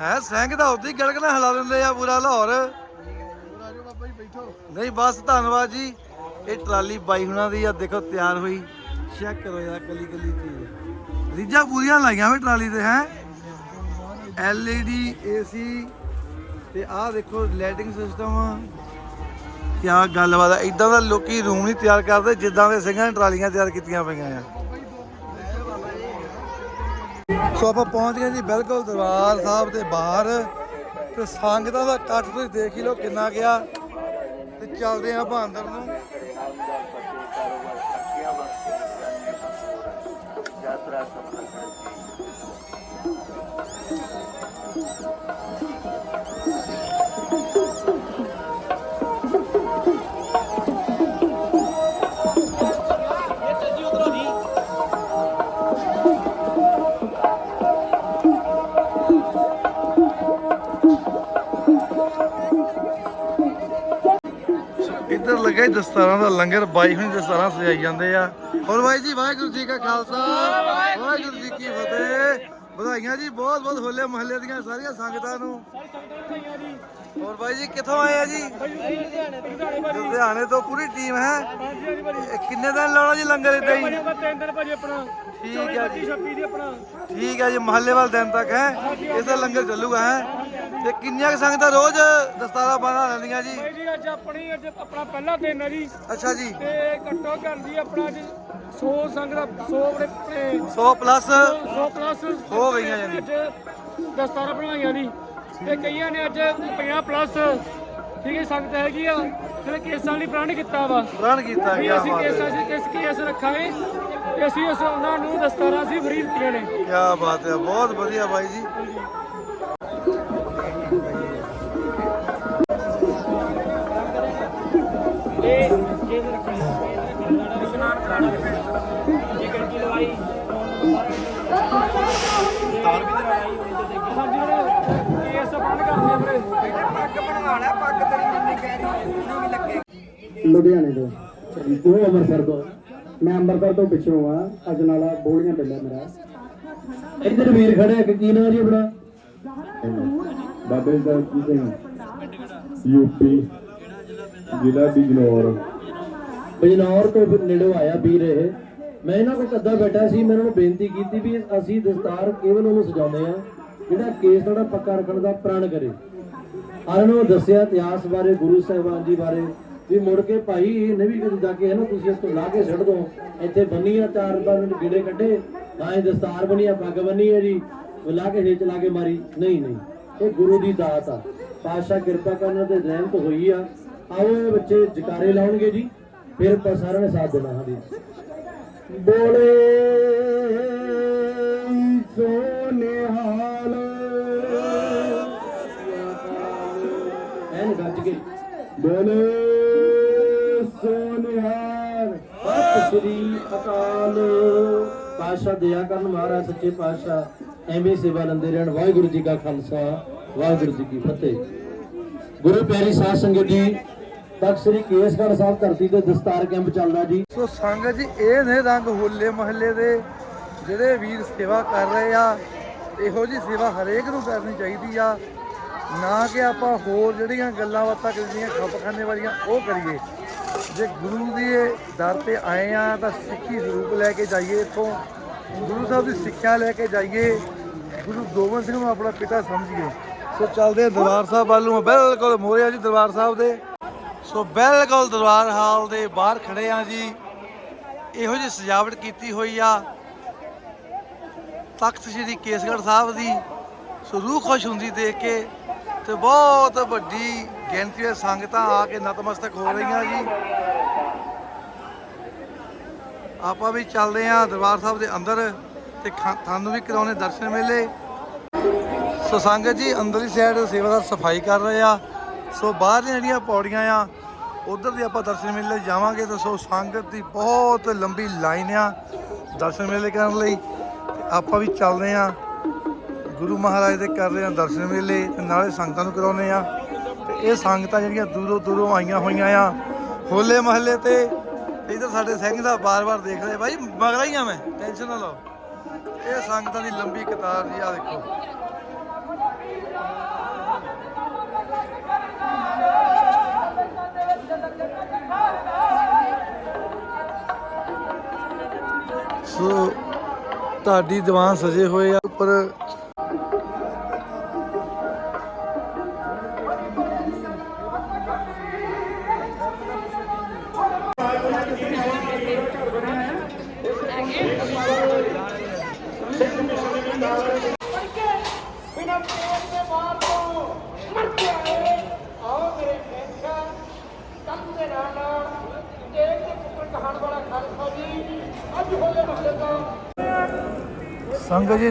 ਹੈ ਸਿੰਘ ਦਾ ਉਦੋਂ ਹੀ ਗੜਗਣਾ ਹਿਲਾ ਦਿੰਦੇ ਆ ਪੂਰਾ ਲਾਹੌਰ। ਨਹੀਂ, ਬਸ ਧੰਨਵਾਦ ਜੀ। ਇਹ ਟਰਾਲੀ ਬਾਈ ਹੁਣਾਂ ਦੀ ਆ, ਦੇਖੋ ਤਿਆਰ ਹੋਈ। ਚੈੱਕ ਕਰੋ ਯਾਰ ਕੱਲੀ ਕੱਲੀ ਚੀਜ਼। ਰੀਜਾਂ ਪੂਰੀਆਂ ਲਾਈਆਂ ਵੇ ਟਰਾਲੀ ਤੇ, ਹੈ? ਐਲਈਡੀ ਏਸੀ ਤੇ ਆਹ ਦੇਖੋ ਲਾਈਟਿੰਗ ਸਿਸਟਮ ਕਿਆ ਗੱਲਬਾਤ ਹੈ ਇਦਾਂ ਦਾ ਲੋਕੀ ਰੂਮ ਨਹੀਂ ਤਿਆਰ ਕਰਦੇ, ਜਿੱਦਾਂ ਦੇ ਸਿੰਘਾਂ ਨੇ ਟਰਾਲੀਆਂ ਤਿਆਰ ਕੀਤੀਆਂ ਪਈਆਂ ਆ। ਸੋ ਆਪਾਂ ਪਹੁੰਚ ਗਏ ਜੀ ਬਿਲਕੁਲ ਦਰਬਾਰ ਸਾਹਿਬ ਦੇ ਬਾਹਰ, ਤੇ ਸੰਗਤਾਂ ਦਾ ਇਕੱਠ ਤੁਸੀਂ ਦੇਖ ਹੀ ਲਓ ਕਿੰਨਾ ਗਿਆ ਤੇ ਚੱਲਦੇ ਆ ਆਪਾਂ ਅੰਦਰ ਨੂੰ। ਦਸਤਾਰਾਂ ਦਾ ਲੰਗਰ ਬਾਈ ਹੁਣੀ ਦਸਤਾਰਾਂ ਸਜਾਈ ਜਾਂਦੇ ਆ। ਹੋਰ ਬਾਈ ਜੀ, ਵਾਹਿਗੁਰੂ ਜੀ ਕਾ ਖਾਲਸਾ, ਵਾਹਿਗੁਰੂ ਜੀ ਕੀ ਫਤਿਹ। ਵਧਾਈਆਂ ਜੀ, ਬਹੁਤ ਬਹੁਤ ਹੋਲੇ ਮਹੱਲੇ ਦੀਆਂ ਸਾਰੀਆਂ ਸੰਗਤਾਂ ਨੂੰ। ਹੋਰ ਬਾਈ ਜੀ, ਕਿੱਥੋਂ ਆਏ ਆ ਜੀ? ਲੁਧਿਆਣੇ ਤੋਂ ਪੂਰੀ ਟੀਮ, ਹੈ? ਕਿੰਨੇ ਦਿਨ ਲਾਉਣਾ ਜੀ ਲੰਗਰ ਇੱਦਾਂ ਹੀ? ਤਿੰਨ ਦਿਨ ਭਾਜੀ ਆਪਣਾ ਠੀਕ ਹੈ ਜੀ। ਠੀਕ ਹੈ ਜੀ, ਮਹੱਲੇ ਵਾਲ ਦਿਨ ਤੱਕ, ਹੈ? ਇਹਦਾ ਲੰਗਰ ਚੱਲੂਗਾ, ਹੈ? ਤੇ ਕਿੰਨੀਆਂ ਕੁ ਸੰਗਤਾਂ ਰੋਜ਼ ਦਸਤਾਰਾਂ ਬਣਾ ਲੈਂਦੀਆਂ ਜੀ? ਜੀ ਅੱਜ ਆਪਣੀ ਅੱਜ ਆਪਣਾ ਪਹਿਲਾ ਦਿਨ ਹੈ ਜੀ। ਅੱਛਾ ਜੀ। ਤੇ ਘੱਟੋ ਘੱਟ ਦੀ ਆਪਣਾ ਅੱਜ 100 ਸੰਗ ਦਾ 100 ਆਪਣੇ 100 ਪਲੱਸ 100 ਪਲੱਸ ਹੋ ਗਈਆਂ ਯਾਨੀ। ਦਸਤਾਰਾਂ ਬਣਾਈਆਂ ਜੀ। ਤੇ ਕਈਆਂ ਨੇ ਅੱਜ 50 ਪਲੱਸ ਠੀਕ ਹੈ ਸੰਗਤ ਹੈਗੀ ਆ ਜਿਹੜੇ ਕੇਸਾਂ ਲਈ ਪ੍ਰਣ ਕੀਤਾ ਵਾ। ਪ੍ਰਣ ਕੀਤਾ ਵੀ ਗਿਆ ਅਸੀਂ ਕੇਸਾਂ 'ਚ ਕਿਸ ਕੇਸ ਰੱਖਾਂਗੇ ਤੇ ਅਸੀਂ ਉਸ ਉਹਨਾਂ ਨੂੰ ਦਸਤਾਰਾਂ ਅਸੀਂ ਫਰੀ ਦਿੱਤੀਆਂ ਨੇ। ਕੀ ਬਾਤ ਹੈ ਬਹੁਤ ਵਧੀਆ ਬਾਈ ਜੀ। ਲੁਧਿਆਣੇ ਤੋਂ। ਉਹ ਅੰਮ੍ਰਿਤਸਰ ਤੋਂ। ਮੈਂ ਅੰਮ੍ਰਿਤਸਰ ਤੋਂ ਪਿੱਛੋਂ ਆ। ਅਜਨਾਲਾ ਬੋਲੀਆਂ ਪਿੰਡਾ ਮੇਰਾ। ਇੱਧਰ ਵੀਰ ਖੜੇ ਇੱਕ ਕੀ ਨਾਂ ਜੀ ਆਪਣਾ? ਬਾਬੇ ਦਾ ਕੀ ਸਿੰਘ ਯੂਪੀ ਜ਼ਿਲ੍ਹਾ ਬਿਜਨੌਰ। ਬਿਜਨੌਰ ਤੋਂ ਫਿਰ ਨੇੜੇ ਆਇਆ ਵੀਰ ਇਹ। ਮੈਂ ਇਹਨਾਂ ਕੋਲ ਕੱਦਾ ਬੈਠਾ ਸੀ, ਮੈਂ ਉਹਨਾਂ ਨੂੰ ਬੇਨਤੀ ਕੀਤੀ ਵੀ ਅਸੀਂ ਦਸਤਾਰ ਕੇਵਲ ਉਹਨੂੰ ਸਜਾਉਂਦੇ ਆ ਜਿਹੜਾ ਕੇਸ ਥੋੜਾ ਪੱਕਾ ਰੱਖਣ ਦਾ ਪ੍ਰਣ ਕਰੇ। ਆਹ ਨੂੰ ਦੱਸਿਆ ਇਤਿਹਾਸ ਬਾਰੇ, ਗੁਰੂ ਸਾਹਿਬਾਨ ਜੀ ਬਾਰੇ, ਵੀ ਮੁੜ ਕੇ ਭਾਈ ਇਹ ਨਵੀਂ ਕਦੇ ਜਾ ਕੇ ਹੈ ਨਾ ਤੁਸੀਂ ਇਸ ਤੋਂ ਲਾ ਕੇ ਛੱਡ ਦੋ। ਇੱਥੇ ਬੰਨੀ ਆ ਚਾਰ ਪੰਜ ਗੀੜੇ ਕੱਢੇ, ਨਾ ਇਹ ਦਸਤਾਰ ਬਣੀ ਆ, ਪੱਗ ਬੰਨੀ ਹੈ ਜੀ। ਉਹ ਲਾ ਕੇ ਹੇਚ ਲਾ ਕੇ ਮਾਰੀ। ਨਹੀਂ ਨਹੀਂ, ਇਹ ਗੁਰੂ ਦੀ ਦਾਤ ਆ। ਪਾਤਸ਼ਾਹ ਕਿਰਪਾ ਕਰਨ ਤੇ ਰਹਿਮਤ ਹੋਈ ਆ। ਆਓ ਇਹ ਬੱਚੇ ਜਕਾਰੇ ਲਾਉਣਗੇ ਜੀ। ਫਿਰ ਤਾਂ ਸਾਰਿਆਂ ਨੇ ਸਾਥ ਦੇਣਾ ਹਾਂਜੀ। ਬੋਲੇ ਸੋਨਿਹਾਲ। ਐਨ ਗੱਜ ਕੇ। ਬੋਲੇ ਸੋਨਿਹਾਲ। ਸਤਿ ਸ੍ਰੀ ਅਕਾਲ। ਪਾਸ਼ਾ ਦਇਆ ਕਰਨ ਮਹਾਰਾਜ ਸੱਚੇ ਪਾਤਸ਼ਾਹ, ਐਵੇਂ ਸੇਵਾ ਲੰਦੇ ਰਹਿਣ। ਵਾਹਿਗੁਰੂ ਜੀ ਕਾ ਖਾਲਸਾ, ਵਾਹਿਗੁਰੂ ਜੀ ਕੀ ਫਤਿਹ। ਗੁਰੂ ਪਿਆਰੀ ਸਾਧ ਸੰਗਤ ਜੀ ਤਖਤ ਸ੍ਰੀ ਕੇਸਗੜ੍ਹ ਸਾਹਿਬ ਧਰਤੀ ਤੇ ਦਸਤਾਰ ਕੈਂਪ ਚੱਲਦਾ ਜੀ। ਸੋ ਸੰਗਤ ਜੀ, ਇਹ ਨੇ ਰੰਗ ਹੋਲੇ ਮਹੱਲੇ ਦੇ, ਜਿਹੜੇ ਵੀਰ ਸੇਵਾ ਕਰ ਰਹੇ ਆ, ਇਹੋ ਜੀ ਸੇਵਾ ਹਰੇਕ ਨੂੰ ਕਰਨੀ ਚਾਹੀਦੀ ਆ। ਨਾ ਕਿ ਆਪਾਂ ਹੋਰ ਜਿਹੜੀਆਂ ਗੱਲਾਂ ਬਾਤਾਂ ਕਰਦੀਆਂ ਖੱਪਖਾਨੇ ਵਾਲੀਆਂ, ਉਹ ਕਰੀਏ। ਜੇ ਗੁਰੂ ਦੀ ਦਰ ਤੇ ਆਏ ਆ, ਤਾਂ ਸਿੱਖੀ ਸਰੂਪ ਲੈ ਕੇ ਜਾਈਏ ਇੱਥੋਂ। ਗੁਰੂ ਸਾਹਿਬ ਦੀ ਸਿੱਖਿਆ ਲੈ ਕੇ ਜਾਈਏ। ਗੁਰੂ ਗੋਬਿੰਦ ਸਿੰਘ ਨੂੰ ਆਪਣਾ ਪਿਤਾ ਸਮਝੀਏ। ਸੋ ਚੱਲਦੇ ਆ ਦਰਬਾਰ ਸਾਹਿਬ ਵੱਲ ਨੂੰ। ਬਿਲਕੁਲ ਮੋਰੇ ਆ ਜੀ ਦਰਬਾਰ ਸਾਹਿਬ ਦੇ। ਸੋ ਬਿਲਕੁਲ ਦਰਬਾਰ ਹਾਲ ਦੇ ਬਾਹਰ ਖੜੇ ਆ ਜੀ। ਇਹੋ ਜਿਹੀ ਸਜਾਵਟ ਕੀਤੀ ਹੋਈ ਆ। ਤਖਤ ਸ੍ਰੀ ਕੇਸਗੜ੍ਹ ਸਾਹਿਬ ਦੀ। ਸੋ ਰੂਹ ਖੁਸ਼ ਹੁੰਦੀ ਦੇਖ ਕੇ ਤੇ ਬਹੁਤ ਵੱਡੀ ਗਿਣਤੀ ਵਿੱਚ ਸੰਗਤਾਂ ਆ ਕੇ ਨਤਮਸਤਕ ਹੋ ਰਹੀਆਂ ਜੀ। ਆਪਾਂ ਵੀ ਚੱਲਦੇ ਆ ਦਰਬਾਰ ਸਾਹਿਬ ਦੇ ਅੰਦਰ ਤੇ ਖਾ- ਤੁਹਾਨੂੰ ਵੀ ਕਰਾਉਣੇ ਦਰਸ਼ਨ ਮੇਲੇ। ਸੋ ਸੰਗਤ ਜੀ, ਅੰਦਰਲੀ ਸਾਈਡ ਸੇਵਾਦਾਰ ਸਫ਼ਾਈ ਕਰ ਰਹੇ ਆ। ਸੋ ਬਾਹਰ ਜਿਹੜੀਆਂ ਪੌੜੀਆਂ ਆ ਉਧਰ ਦੀ ਆਪਾਂ ਦਰਸ਼ਨ ਮੇਲੇ ਜਾਵਾਂਗੇ, ਤਾਂ ਸੋ ਸੰਗਤ ਦੀ ਬਹੁਤ ਲੰਬੀ ਲਾਈਨ ਆ ਦਰਸ਼ਨ ਮੇਲੇ ਕਰਨ ਲਈ। ਤੇ ਆਪਾਂ ਵੀ ਚੱਲਦੇ ਆ ਗੁਰੂ ਮਹਾਰਾਜ ਦੇ ਕਰ ਰਹੇ ਆ ਦਰਸ਼ਨ ਮੇਲੇ, ਤੇ ਨਾਲੇ ਸੰਗਤਾਂ ਨੂੰ ਕਰਾਉਨੇ ਆ ਤੇ ਇਹ ਸੰਗਤਾਂ ਜਿਹੜੀਆਂ ਦੂਰੋਂ ਦੂਰੋਂ ਆਈਆਂ ਹੋਈਆਂ ਆ, ਹੋਲੇ ਮਹੱਲੇ ਤੇ। ਇਧਰ ਸਾਡੇ ਸਿੰਘ ਦਾ ਬਾਰ-ਬਾਰ ਦੇਖ ਰਹੇ ਬਾਈ, ਮਗਰਾ ਹੀ ਆ ਮੈਂ, ਟੈਨਸ਼ਨ ਨਾ ਲਓ। ਇਹ ਸੰਗਤਾਂ ਦੀ ਲੰਬੀ ਕਤਾਰ ਜੀ ਆ ਦੇਖੋ। ਤੁਹਾਡੀ ਦੀਵਾਨ ਸਜੇ ਹੋਏ ਆ। ਉੱਪਰ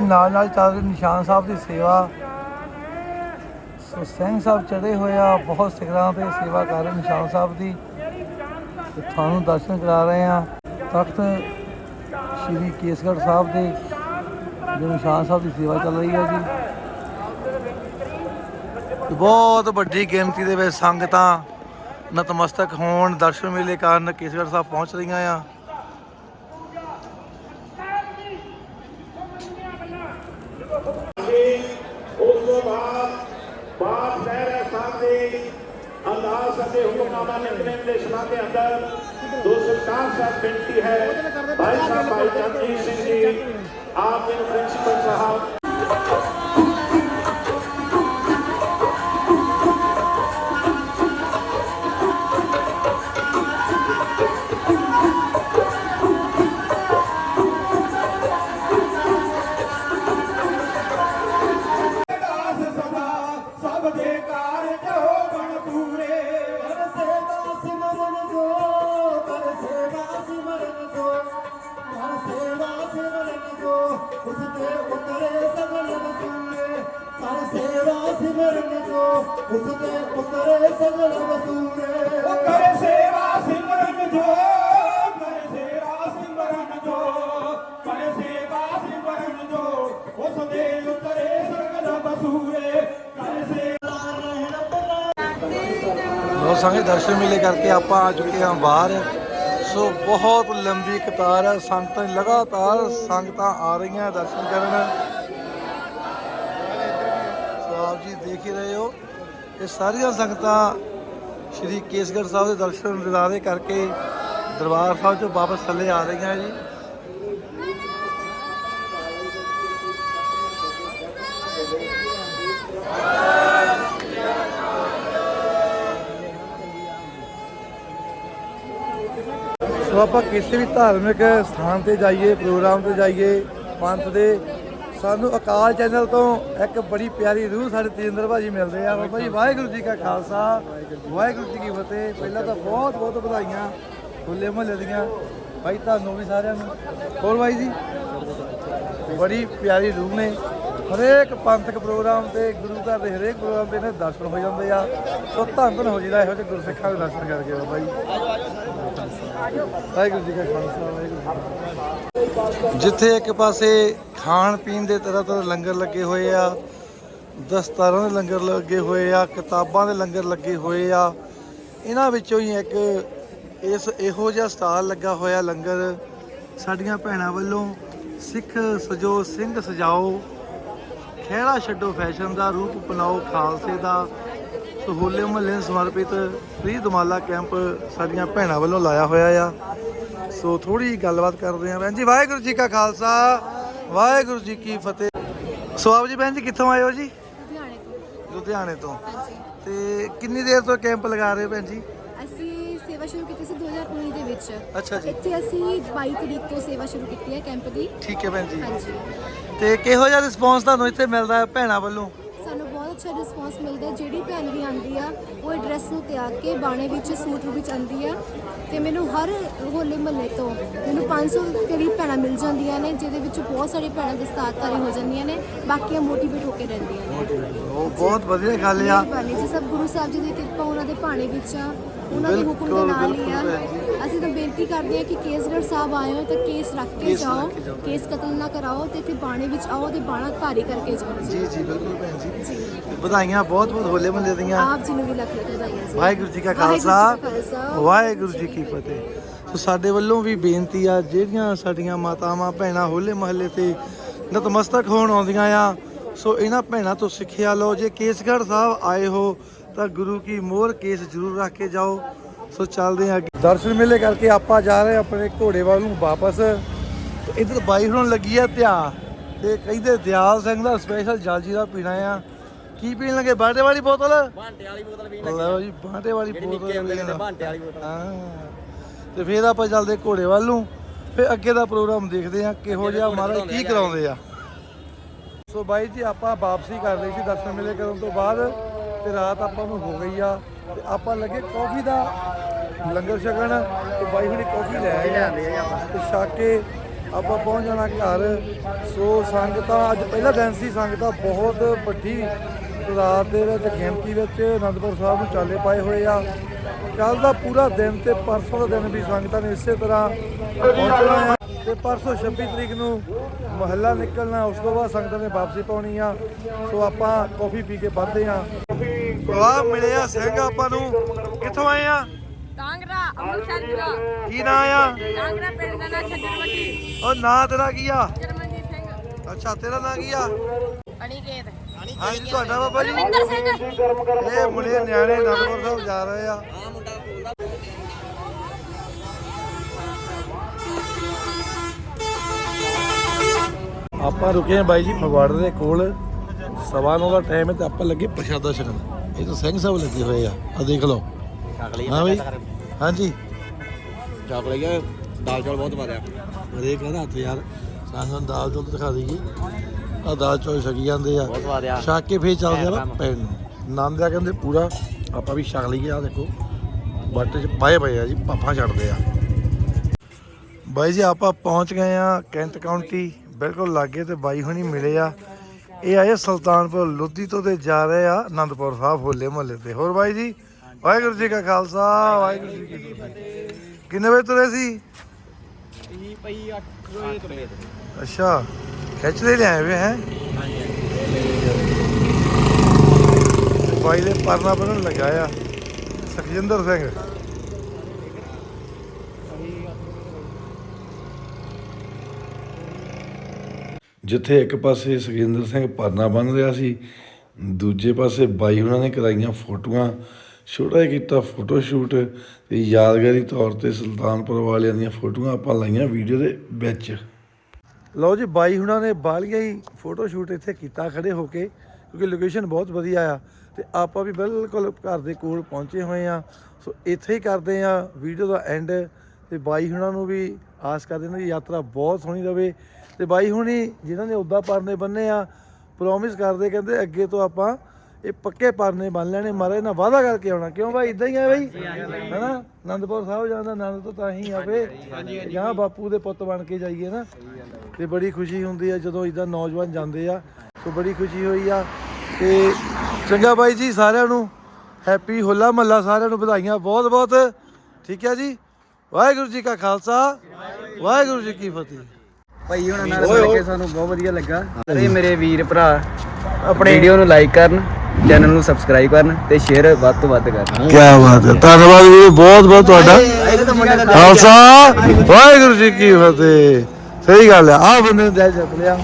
ਨਾਲ ਨਾਲ ਚੱਲ ਰਹੀ ਨਿਸ਼ਾਨ ਸਾਹਿਬ ਦੀ ਸੇਵਾ। ਸੋ ਸਿੰਘ ਸਾਹਿਬ ਚੜੇ ਹੋਏ ਆ, ਬਹੁਤ ਸਿਖਰਾਂ ਤੇ ਸੇਵਾ ਕਰ ਰਹੇ ਨਿਸ਼ਾਨ ਸਾਹਿਬ ਦੀ। ਤੁਹਾਨੂੰ ਦਰਸ਼ਨ ਕਰਾ ਰਹੇ ਆ। ਤਖਤ ਸ਼੍ਰੀ ਕੇਸਗੜ੍ਹ ਸਾਹਿਬ ਦੇ ਜੋ ਨਿਸ਼ਾਨ ਸਾਹਿਬ ਦੀ ਸੇਵਾ ਚੱਲ ਰਹੀ ਹੈ ਜੀ। ਬਹੁਤ ਵੱਡੀ ਗਿਣਤੀ ਦੇ ਵਿੱਚ ਸੰਗਤਾਂ ਨਤਮਸਤਕ ਹੋਣ, ਦਰਸ਼ਨ ਮੇਲੇ ਕਾਰਨ ਕੇਸਗੜ੍ਹ ਸਾਹਿਬ ਪਹੁੰਚ ਰਹੀਆਂ ਆ ਉਸ ਤੋਂ ਬਾਅਦ ਬਾਪ ਸਹਿਰਾ ਸਾਹਿਬ ਦੇ ਅੰਦਾਜ਼ ਅਤੇ ਹੁਕਮਨਾਮਾ ਨਿਕਲਣ ਦੇ ਸਮਾਂ ਦੇ ਅੰਦਰ ਦੋ ਸਰਕਾਰ ਸਾਹਿਬ ਬੇਨਤੀ ਹੈ। ਭਾਈ ਸਾਹਿਬ, ਭਾਈ ਚੰਦਜੀਤ ਸਿੰਘ ਜੀ, ਆਪ ਦੇ ਪ੍ਰਿੰਸੀਪਲ ਸਾਹਿਬ ਉਸ ਤੇ ਉਤਰੇ ਸਗਲ ਵਸੂਰੇ ਕਰ ਸੇਵਾ ਸਿਮਰਨ ਜੋ ਉਸ ਤੇ ਉਤਰੇ ਸਗਲ ਵਸੂਰੇ ਕਰ ਸੇਵਾ ਸਿਮਰਨ ਜੋ ਕਰ ਸੇਵਾ ਸਿਮਰਨ ਜੋ ਕਰ ਸੇਵਾ ਸਿਮਰਨ ਜੋ ਉਸ ਦੇ ਉਤਰੇ ਸਗਲ ਵਸੂਰੇ ਕਰ ਸੇਵਾ ਰਹਿਣ ਲੋ ਸੰਗੇ ਦਰਸ਼ਨ ਮੇਲੇ ਕਰਕੇ ਆਪਾਂ ਆ ਚੁੱਕੇ ਹਾਂ ਬਾਹਰ। ਸੋ ਬਹੁਤ ਲੰਬੀ ਕਤਾਰ ਹੈ, ਸੰਗਤਾਂ ਦੀ ਲਗਾਤਾਰ ਸੰਗਤਾਂ ਆ ਰਹੀਆਂ ਦਰਸ਼ਨ ਕਰਨ। ਸੋ ਆਪ ਜੀ ਦੇਖ ਹੀ ਰਹੇ ਹੋ, ਇਹ ਸਾਰੀਆਂ ਸੰਗਤਾਂ ਸ਼੍ਰੀ ਕੇਸਗੜ੍ਹ ਸਾਹਿਬ ਦੇ ਦਰਸ਼ਨ ਦਿਦਾਰੇ ਕਰਕੇ ਦਰਬਾਰ ਸਾਹਿਬ ਤੋਂ ਵਾਪਸ ਥੱਲੇ ਆ ਰਹੀਆਂ ਜੀ। ਸੋ ਆਪਾਂ ਕਿਸੇ ਵੀ ਧਾਰਮਿਕ ਸਥਾਨ ਤੇ ਜਾਈਏ, ਪ੍ਰੋਗਰਾਮ ਤੇ ਜਾਈਏ, ਪੰਥ ਦੇ, ਸਾਨੂੰ ਅਕਾਲ ਚੈਨਲ ਤੋਂ ਇੱਕ ਬੜੀ ਪਿਆਰੀ ਰੂਹ ਸਾਡੇ ਤੇਜਿੰਦਰ ਭਾਜੀ ਮਿਲਦੇ ਆ। ਬਾਬਾ ਜੀ, ਵਾਹਿਗੁਰੂ ਜੀ ਕਾ ਖਾਲਸਾ, ਵਾਹਿਗੁਰੂ ਜੀ ਕੀ ਫਤਿਹ। ਪਹਿਲਾਂ ਤਾਂ ਬਹੁਤ ਬਹੁਤ ਵਧਾਈਆਂ ਹੁੱਲੇ ਮਹੱਲੇ ਦੀਆਂ। ਭਾਈ ਤੁਹਾਨੂੰ ਵੀ ਸਾਰਿਆਂ ਨੂੰ। ਹੋਰ ਭਾਈ ਜੀ? ਬੜੀ ਪਿਆਰੀ ਰੂਹ ਨੇ। ਹਰੇਕ ਪੰਥਕ ਪ੍ਰੋਗਰਾਮ ਤੇ, ਗੁਰੂ ਘਰ ਦੇ ਹਰੇਕ ਪ੍ਰੋਗਰਾਮ ਤੇ ਇਹਨਾਂ ਦੇ ਦਰਸ਼ਨ ਹੋ ਜਾਂਦੇ ਆ। ਸੋ ਧੰਨ ਧੰਨ ਹੋ ਜਿਹਦਾ ਇਹੋ ਜਿਹੇ ਗੁਰਸਿੱਖਾਂ ਦੇ ਦਰਸ਼ਨ ਕਰਕੇ ਬਾਬਾ ਜੀ। ਵਾਹਿਗੁਰੂ ਜੀ ਕਾ ਖਾਲਸਾ, ਵਾਹਿਗੁਰੂ ਜੀ ਜਿੱਥੇ ਇੱਕ ਪਾਸੇ ਖਾਣ ਪੀਣ ਦੇ ਤਰ੍ਹਾਂ ਤਰ੍ਹਾਂ ਲੰਗਰ ਲੱਗੇ ਹੋਏ ਆ, ਦਸਤਾਰਾਂ ਦੇ ਲੰਗਰ ਲੱਗੇ ਹੋਏ ਆ, ਕਿਤਾਬਾਂ ਦੇ ਲੰਗਰ ਲੱਗੇ ਹੋਏ ਆ, ਇਹਨਾਂ ਵਿੱਚੋਂ ਹੀ ਇੱਕ ਇਸ ਇਹੋ ਜਿਹਾ ਸਟਾਲ ਲੱਗਾ ਹੋਇਆ ਲੰਗਰ ਸਾਡੀਆਂ ਭੈਣਾਂ ਵੱਲੋਂ ਸਿੱਖ ਸਜੋ, ਸਿੰਘ ਸਜਾਓ, ਖਹਿੜਾ ਛੱਡੋ ਫੈਸ਼ਨ ਦਾ, ਰੂਪ ਅਪਣਾਓ ਖਾਲਸੇ ਦਾ ਸੋ ਹੋਲੇ ਮਹੱਲੇ ਨੂੰ ਸਮਰਪਿਤ ਫ੍ਰੀ ਦਮਾਲਾ ਕੈਂਪ ਸਾਡੀਆਂ ਭੈਣਾਂ ਵੱਲੋਂ ਲਾਇਆ ਹੋਇਆ ਆ। ਸੋ ਥੋੜੀ ਗੱਲਬਾਤ ਕਰਦੇ ਆਂ ਭੈਣ ਜੀ। ਵਾਹਿਗੁਰੂ ਜੀ ਕਾ ਖਾਲਸਾ ਵਾਹਿਗੁਰੂ ਜੀ ਕੀ ਫਤਿਹ। ਸੋ ਆਪ ਜੀ ਭੈਣ ਜੀ ਕਿੱਥੋਂ ਆਏ ਹੋ ਜੀ? ਲੁਧਿਆਣੇ ਤੋਂ। ਲੁਧਿਆਣੇ ਤੋਂ। ਤੇ ਕਿੰਨੀ ਦੇਰ ਤੋਂ ਕੈਂਪ ਲਗਾ ਰਹੇ ਹੋ ਭੈਣ ਜੀ? ਅਸੀਂ ਸੇਵਾ ਸ਼ੁਰੂ ਕੀਤੀ ਸੀ 2019 ਦੇ ਵਿੱਚ। ਅੱਛਾ ਜੀ। ਇੱਥੇ ਅਸੀਂ 22 ਤਰੀਕ ਤੋਂ ਸੇਵਾ ਸ਼ੁਰੂ ਕੀਤੀ ਹੈ ਕੈਂਪ ਦੀ। ਠੀਕ ਹੈ ਭੈਣ ਜੀ। ਹਾਂਜੀ। ਤੇ ਕਿਹੋ ਜਿਹਾ ਰਿਸਪੌਂਸ ਤੁਹਾਨੂੰ ਇੱਥੇ ਮਿਲਦਾ ਹੈ ਭੈਣਾਂ ਵੱਲੋਂ? ਅੱਛਾ ਰਿਸਪੌਂਸ ਮਿਲਦਾ। ਜਿਹੜੀ ਭੈਣ ਵੀ ਆਂਦੀ ਆ ਉਹ ਐਡਰੈਸ ਨੂੰ ਤਿਆਗ ਕੇ ਬਾਣੇ ਵਿੱਚ ਸੂਟ ਵਿੱਚ ਆਂਦੀ ਆ ਤੇ ਮੈਨੂੰ ਹਰ ਹੋਲੇ ਮਹੱਲੇ ਤੋਂ ਮੈਨੂੰ 500 ਕਰੀਬ ਭੈਣਾਂ ਮਿਲ ਜਾਂਦੀਆਂ ਨੇ ਜਿਹਦੇ ਵਿੱਚ ਬਹੁਤ ਸਾਰੀ ਭੈਣਾਂ ਦਸਤਾਰਧਾਰੀ ਹੋ ਜਾਂਦੀਆਂ ਨੇ ਬਾਕੀਆਂ ਮੋਟੀਵੇਟ ਹੋ ਕੇ ਰਹਿੰਦੀਆਂ ਨੇ। ਉਹ ਬਹੁਤ ਵਧੀਆ ਗੱਲ ਆ। ਮਿਹਰਬਾਨੀ ਜੀ ਸਭ ਗੁਰੂ ਸਾਹਿਬ ਜੀ ਦੀ ਕਿਰਪਾ ਉਹਨਾਂ ਦੇ ਭਾਣੇ ਵਿੱਚ ਆ ਉਹਨਾਂ ਦੇ ਹੁਕਮ ਦੇ ਨਾਲ ਹੀ ਆ। ਅਸੀਂ ਤਾਂ ਬੇਨਤੀ ਕਰਦੇ ਹਾਂ ਕਿ ਕੇਸਗੜ੍ਹ ਸਾਹਿਬ ਹੋ ਤਾਂ ਕੇਸ ਰੱਖ ਕੇ ਜਾਓ। ਕੇਸ ਕਤਲ ਨਾ ਕਰਾਓ ਤੇ ਇੱਥੇ ਬਾਣੇ ਵਿੱਚ ਆਓ ਤੇ ਬਾਣਾ ਧਾਰੀ ਕਰਕੇ ਜਾਓ। ਜੀ ਜੀ ਜੀ ਬਿਲਕੁਲ ਭੈਣ ਜੀ। ਜੀ। ਵਧਾਈਆਂ ਬਹੁਤ ਬਹੁਤ ਹੋਲੇ ਮਹੱਲੇ ਦੀਆਂ। ਆਪ ਜੀ ਨੂੰ ਵੀ ਲੱਖ ਲੱਖ ਵਧਾਈਆਂ ਜੀ। ਵਾਹਿਗੁਰੂ ਜੀ ਕਾ ਖਾਲਸਾ ਵਾਹਿਗੁਰੂ ਜੀ ਕੀ ਫਤਿਹ। ਸੋ ਸਾਡੇ ਵੱਲੋਂ ਵੀ ਬੇਨਤੀ ਆ ਜਿਹੜੀਆਂ ਸਾਡੀਆਂ ਮਾਤਾਵਾਂ ਭੈਣਾਂ ਹੋਲੇ ਮਹੱਲੇ ਤੇ ਨਤਮਸਤਕ ਹੋਣ ਆਉਂਦੀਆਂ ਆ ਸੋ ਇਹਨਾਂ ਭੈਣਾਂ ਤੋਂ ਸਿੱਖਿਆ ਲਓ। ਜੇ ਕੇਸਗੜ੍ਹ ਸਾਹਿਬ ਆਏ ਹੋ ਤਾਂ ਗੁਰੂ ਕੀ ਮੋਹਰ ਕੇਸ ਜ਼ਰੂਰ ਰੱਖ ਕੇ ਜਾਓ। ਸੋ ਚੱਲਦੇ ਆ ਅੱਗੇ। ਦਰਸ਼ਨ ਮੇਲੇ ਕਰਕੇ ਆਪਾਂ ਜਾ ਰਹੇ ਆਪਣੇ ਘੋੜੇ ਵੱਲ ਨੂੰ ਵਾਪਸ। ਇਧਰ ਬਾਈ ਹੁਣ ਲੱਗੀ ਆ ਧਿਆ। ਤੇ ਕਹਿੰਦੇ ਦਿਆਲ ਸਿੰਘ ਦਾ ਸਪੈਸ਼ਲ ਜਲ ਜੀਰਾ ਪੀਣਾ ਆ। ਕੀ ਪੀਣ ਲੱਗੇ? ਬਾਟੇ ਵਾਲੀ ਬੋਤਲ? ਭਾਂਟੇ ਵਾਲੀ ਬੋਤਲ ਵੀ ਲਓ ਜੀ ਬਾਟੇ ਵਾਲੀ ਬੋਤਲ ਪੀਣਾ। ਵਾਲੀ ਹਾਂ। ਤੇ ਫਿਰ ਆਪਾਂ ਚੱਲਦੇ ਘੋੜੇ ਵੱਲ ਨੂੰ। ਫਿਰ ਅੱਗੇ ਦਾ ਪ੍ਰੋਗਰਾਮ ਦੇਖਦੇ ਆ ਕਿਹੋ ਜਿਹਾ ਮਹਾਰਾਜ ਕੀ ਕਰਾਉਂਦੇ ਆ। ਸੋ ਬਾਈ ਜੀ ਆਪਾਂ ਵਾਪਸੀ ਕਰ ਲਈ ਸੀ ਦਰਸ਼ਨ ਮੇਲੇ ਕਰਨ ਤੋਂ ਬਾਅਦ ਤੇ ਰਾਤ ਆਪਾਂ ਨੂੰ ਹੋ ਗਈ ਆ। ਤੇ ਆਪਾਂ ਲੱਗੇ ਕਾਫੀ ਦਾ ਲੰਗਰ ਛਕਣ। ਤੇ ਬਾਈ ਹੁਣੀ ਕਾਫੀ ਲੈ ਆਏ ਆ। ਤੇ ਛਕ ਆਪਾਂ ਪਹੁੰਚ ਜਾਣਾ ਘਰ। ਸੋ ਸੰਗਤਾਂ ਅੱਜ ਪਹਿਲਾ ਦਿਨ ਸੀ ਸੰਗਤਾਂ ਬਹੁਤ ਵੱਡੀ। ਰਾਤ ਦੇ ਵਿੱਚ ਗਿਣਤੀ ਵਿੱਚ ਅਨੰਦਪੁਰ ਸਾਹਿਬ ਨੂੰ ਚਾਲੇ ਪਾਏ ਹੋਏ ਆ। ਕੱਲ ਦਾ ਪੂਰਾ ਦਿਨ ਤੇ ਪਰਸੋਂ ਦਾ ਦਿਨ ਵੀ ਸੰਗਤਾਂ ਨੇ ਇਸੇ ਤਰ੍ਹਾਂ ਪਹੁੰਚਣਾ ਆ। ਤੇ ਪਰਸੋਂ 26 ਤਰੀਕ ਨੂੰ ਮਹੱਲਾ ਨਿਕਲਣਾ ਉਸ ਤੋਂ ਬਾਅਦ ਸੰਗਤਾਂ ਨੇ ਵਾਪਸੀ ਪਾਉਣੀ ਆ। ਸੋ ਆਪਾਂ ਕਾਫੀ ਪੀ ਕੇ ਵੱਧਦੇ ਆ। ਵਾਹ ਮਿਲਿਆ ਸਿੰਘ ਆਪਾਂ ਨੂੰ। ਕਿੱਥੋਂ ਆਏ ਆ? ਕਾਂਗਰਾ ਅੰਮ੍ਰਿਤਸਰ ਜ਼ਿਲ੍ਹਾ ਕੀ ਨਾਂ ਆ? ਕਾਂਗਰਾ ਪਿੰਡ ਦਾ ਨਾਂ ਵੱਡੀ ਉਹ ਨਾਂ ਤੇਰਾ ਕੀ ਆ? ਜਰਮਨਜੀਤ ਸਿੰਘ। ਅੱਛਾ ਤੇਰਾ ਨਾਂ ਕੀ ਆ? ਅਣੀਕੇਤ ਹਾਂਜੀ ਤੁਹਾਡਾ ਬਾਬਾ ਜੀ। ਰਵਿੰਦਰ ਸਿੰਘ। ਇਹ ਮੁੰਡੇ ਨਿਆਣੇ ਅਨੰਦਪੁਰ ਸਾਹਿਬ ਜਾ ਰਹੇ ਆ। ਆਪਾਂ ਰੁਕੇ ਆ ਬਾਈ ਜੀ ਫਗਵਾੜੇ ਦੇ ਕੋਲ। ਸਵਾ ਨੌ ਦਾ ਟਾਈਮ ਹੈ ਤੇ ਆਪਾਂ ਲੱਗੇ ਪ੍ਰਸ਼ਾਦਾ ਛਕਣ। ਇਹ ਤਾਂ ਸਿੰਘ ਸਾਹਿਬ ਲੱਗੇ ਹੋਏ ਆ। ਆ ਦੇਖ ਲਓ। ਹਾਂ ਬਈ। ਹਾਂਜੀ। ਚਾਕ ਲਈਏ। ਦਾਲ ਚੌਲ ਬਹੁਤ ਵਧੀਆ ਅਰੇ ਕਹਿੰਦਾ ਹੱਥ ਯਾਰ ਸਾਨੂੰ ਦਾਲ ਚੌਲ ਦਿਖਾ ਦਈਏ। ਦਾਲ ਚੌਲ ਛਕੀ ਜਾਂਦੇ ਆ। ਬਹੁਤ ਛਕ ਕੇ ਫੇਰ ਚੱਲਦੇ ਆ ਪਿੰਡ। ਨੂੰ ਨੰਦਿਆ ਕਹਿੰਦੇ ਪੂਰਾ ਆਪਾਂ ਵੀ ਛਕ ਲਈਏ ਆ ਦੇਖੋ। ਬਾਟੇ ਚ ਪਾਏ ਪਏ ਆ ਜੀ ਪਾਪਾ ਛੱਡਦੇ ਆ। ਬਾਈ ਜੀ ਆਪਾਂ ਪਹੁੰਚ ਗਏ ਆ ਕੈਂਟ ਕਾਉਂਟੀ। ਬਿਲਕੁਲ ਲਾਗੇ ਤੇ ਬਾਈ ਹੁਣੀ ਮਿਲੇ ਆ। ਇਹ ਆਏ ਸੁਲਤਾਨਪੁਰ ਲੋਧੀ ਤੋਂ ਤੇ ਜਾ ਰਹੇ ਆ ਆਨੰਦਪੁਰ ਸਾਹਿਬ ਹੋਲੇ ਮੁਹੱਲੇ ਤੇ। ਹੋਰ ਬਾਈ ਜੀ ਵਾਹਿਗੁਰੂ ਜੀ ਕਾ ਖਾਲਸਾ ਵਾਹਿਗੁਰੂ ਜੀ ਕੀ ਫਤਿਹ। ਕਿੰਨੇ ਵਜੇ ਤੁਰੇ ਸੀ? ਇਹ ਪਈ 8 ਵਜੇ ਤੁਰੇ। ਅੱਛਾ। ਖਿੱਚ ਲੈ ਲਿਆਏ ਵੇ, ਹੈ? ਬਾਈ ਦੇ ਪਰਨਾ ਬੰਨਣ ਲੱਗਾ ਆ। ਸੁਖਜਿੰਦਰ ਸਿੰਘ। ਜਿੱਥੇ ਇੱਕ ਪਾਸੇ ਸੁਖਜਿੰਦਰ ਸਿੰਘ ਪਰਨਾ ਬੰਨ ਰਿਹਾ ਸੀ, ਦੂਜੇ ਪਾਸੇ ਬਾਈ ਉਹਨਾਂ ਨੇ ਕਰਾਈਆਂ ਫੋਟੋਆਂ। ਛੋਟਾ ਜਿਹਾ ਕੀਤਾ ਫੋਟੋ ਸ਼ੂਟ ਤੇ ਯਾਦਗਾਰੀ ਤੌਰ ਤੇ ਸੁਲਤਾਨਪੁਰ ਵਾਲਿਆਂ ਦੀਆਂ ਫੋਟੋਆਂ ਆਪਾਂ ਲਾਈਆਂ ਵੀਡੀਓ ਦੇ ਵਿੱਚ। ਲਓ ਜੀ, ਬਾਈ ਹੁਣਾਂ ਨੇ ਬਾਲੀਆਂ ਹੀ ਫੋਟੋ ਸ਼ੂਟ ਇੱਥੇ ਕੀਤਾ, ਖੜੇ ਹੋ ਕੇ, ਕਿਉਂਕਿ ਲੋਕੇਸ਼ਨ ਬਹੁਤ ਵਧੀਆ ਆ। ਤੇ ਆਪਾਂ ਵੀ ਬਿਲਕੁਲ ਘਰ ਦੇ ਕੋਲ ਪਹੁੰਚੇ ਹੋਏ ਆ। ਸੋ ਇੱਥੇ ਹੀ ਕਰਦੇ ਆ ਵੀਡੀਓ ਦਾ ਐਂਡ ਤੇ ਬਾਈ ਹੁਣਾਂ ਨੂੰ ਵੀ ਆਸ ਕਰਦੇ ਨੇ ਯਾਤਰਾ ਬਹੁਤ ਸੋਹਣੀ ਰਵੇ। ਤੇ ਬਾਈ ਹੁਣੀ, ਜਿਨ੍ਹਾਂ ਨੇ ਉੱਦਾਂ ਪਰਨੇ ਬੰਨੇ ਆ ਪ੍ਰੋਮਿਸ ਕਰਦੇ, ਕਹਿੰਦੇ ਅੱਗੇ ਤੋਂ ਆਪਾਂ ਇਹ ਪੱਕੇ ਪਰਨੇ ਬੰਨ ਲੈਣੇ ਮਹਾਰਾਜ ਨਾਲ ਵਾਅਦਾ ਕਰਕੇ ਆਉਣਾ। ਕਿਉਂ ਬਾਈ ਇਦਾਂ ਹੀ ਆ ਬਾਈ। ਹੈਨਾ? ਆਨੰਦਪੁਰ ਸਾਹਿਬ ਜਾਂਦਾ ਆਨੰਦ ਤਾਂ ਤਾਂ ਹੀ ਆਵੇ ਜਾਂ ਬਾਪੂ ਦੇ ਪੁੱਤ ਬਣ ਕੇ ਜਾਈਏ ਨਾ। ਤੇ ਬੜੀ ਖੁਸ਼ੀ ਹੁੰਦੀ ਆ ਜਦੋਂ ਇਦਾਂ ਨੌਜਵਾਨ ਜਾਂਦੇ ਆ। ਸੋ ਬੜੀ ਖੁਸ਼ੀ ਹੋਈ ਆ। ਤੇ ਚੰਗਾ ਬਾਈ ਜੀ ਸਾਰਿਆਂ ਨੂੰ। ਹੈਪੀ ਹੋਲਾ ਮਹੱਲਾ ਸਾਰਿਆਂ ਨੂੰ ਵਧਾਈਆਂ। ਬਹੁਤ ਬਹੁਤ। ਠੀਕ ਹੈ ਜੀ? ਵਾਹਿਗੁਰੂ ਜੀ ਕਾ ਖਾਲਸਾ। ਵਾਹਿਗੁਰੂ ਜੀ ਕੀ ਫਤਿਹ। ਭਾਈ ਉਹਨਾਂ ਨਾਲ ਮਿਲ ਕੇ ਸਾਨੂੰ ਬਹੁਤ ਵਧੀਆ ਲੱਗਾ। ਤੇ ਮੇਰੇ ਵੀਰ ਭਰਾ ਆਪਣੇ ਵੀਡੀਓ ਨੂੰ ਲਾਈਕ ਕਰਨ। ਚੈਨਲ ਨੂੰ ਸਬਸਕ੍ਰਾਈਬ ਕਰਨ ਤੇ ਸ਼ੇਅਰ ਵੱਧ ਤੋਂ ਵੱਧ ਕਰਨ। ਕੀ ਬਾਤ ਹੈ। ਧੰਨਵਾਦ ਵੀ ਬਹੁਤ ਬਹੁਤ ਤੁਹਾਡਾ। ਖਾਲਸਾ ਵਾਹਿਗੁਰੂ ਜੀ ਕੀ ਫਤਿਹ। ਸਹੀ ਗੱਲ ਹੈ। ਆਹ ਬੰਦੇ ਨੇ ਦਿਲ ਜਿੱਤ ਲਿਆ।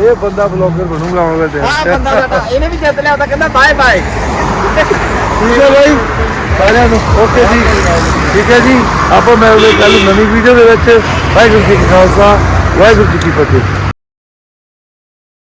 ਇਹ ਬੰਦਾ ਬਲੌਗਰ ਬਣੂਗਾ ਆਉਣ ਵਾਲੇ ਟਾਈਮ ਇਹਨੇ ਵੀ ਜਿੱਤ ਲਿਆ ਤਾਂ ਕਹਿੰਦਾ ਬਾਏ ਬਾਏ ਠੀਕ ਹੈ ਬਾਈ। ਸਾਰਿਆਂ ਨੂੰ। ਓਕੇ ਜੀ। ਠੀਕ ਹੈ ਜੀ। ਆਪਾਂ ਮਿਲਦੇ ਕੱਲ ਨਵੀਂ ਵੀਡੀਓ ਦੇ ਵਿੱਚ। ਵਾਹਿਗੁਰੂ ਜੀ ਕਾ ਖਾਲਸਾ ਵਾਹਿਗੁਰੂ ਜੀ ਕੀ ਫਤਿਹ।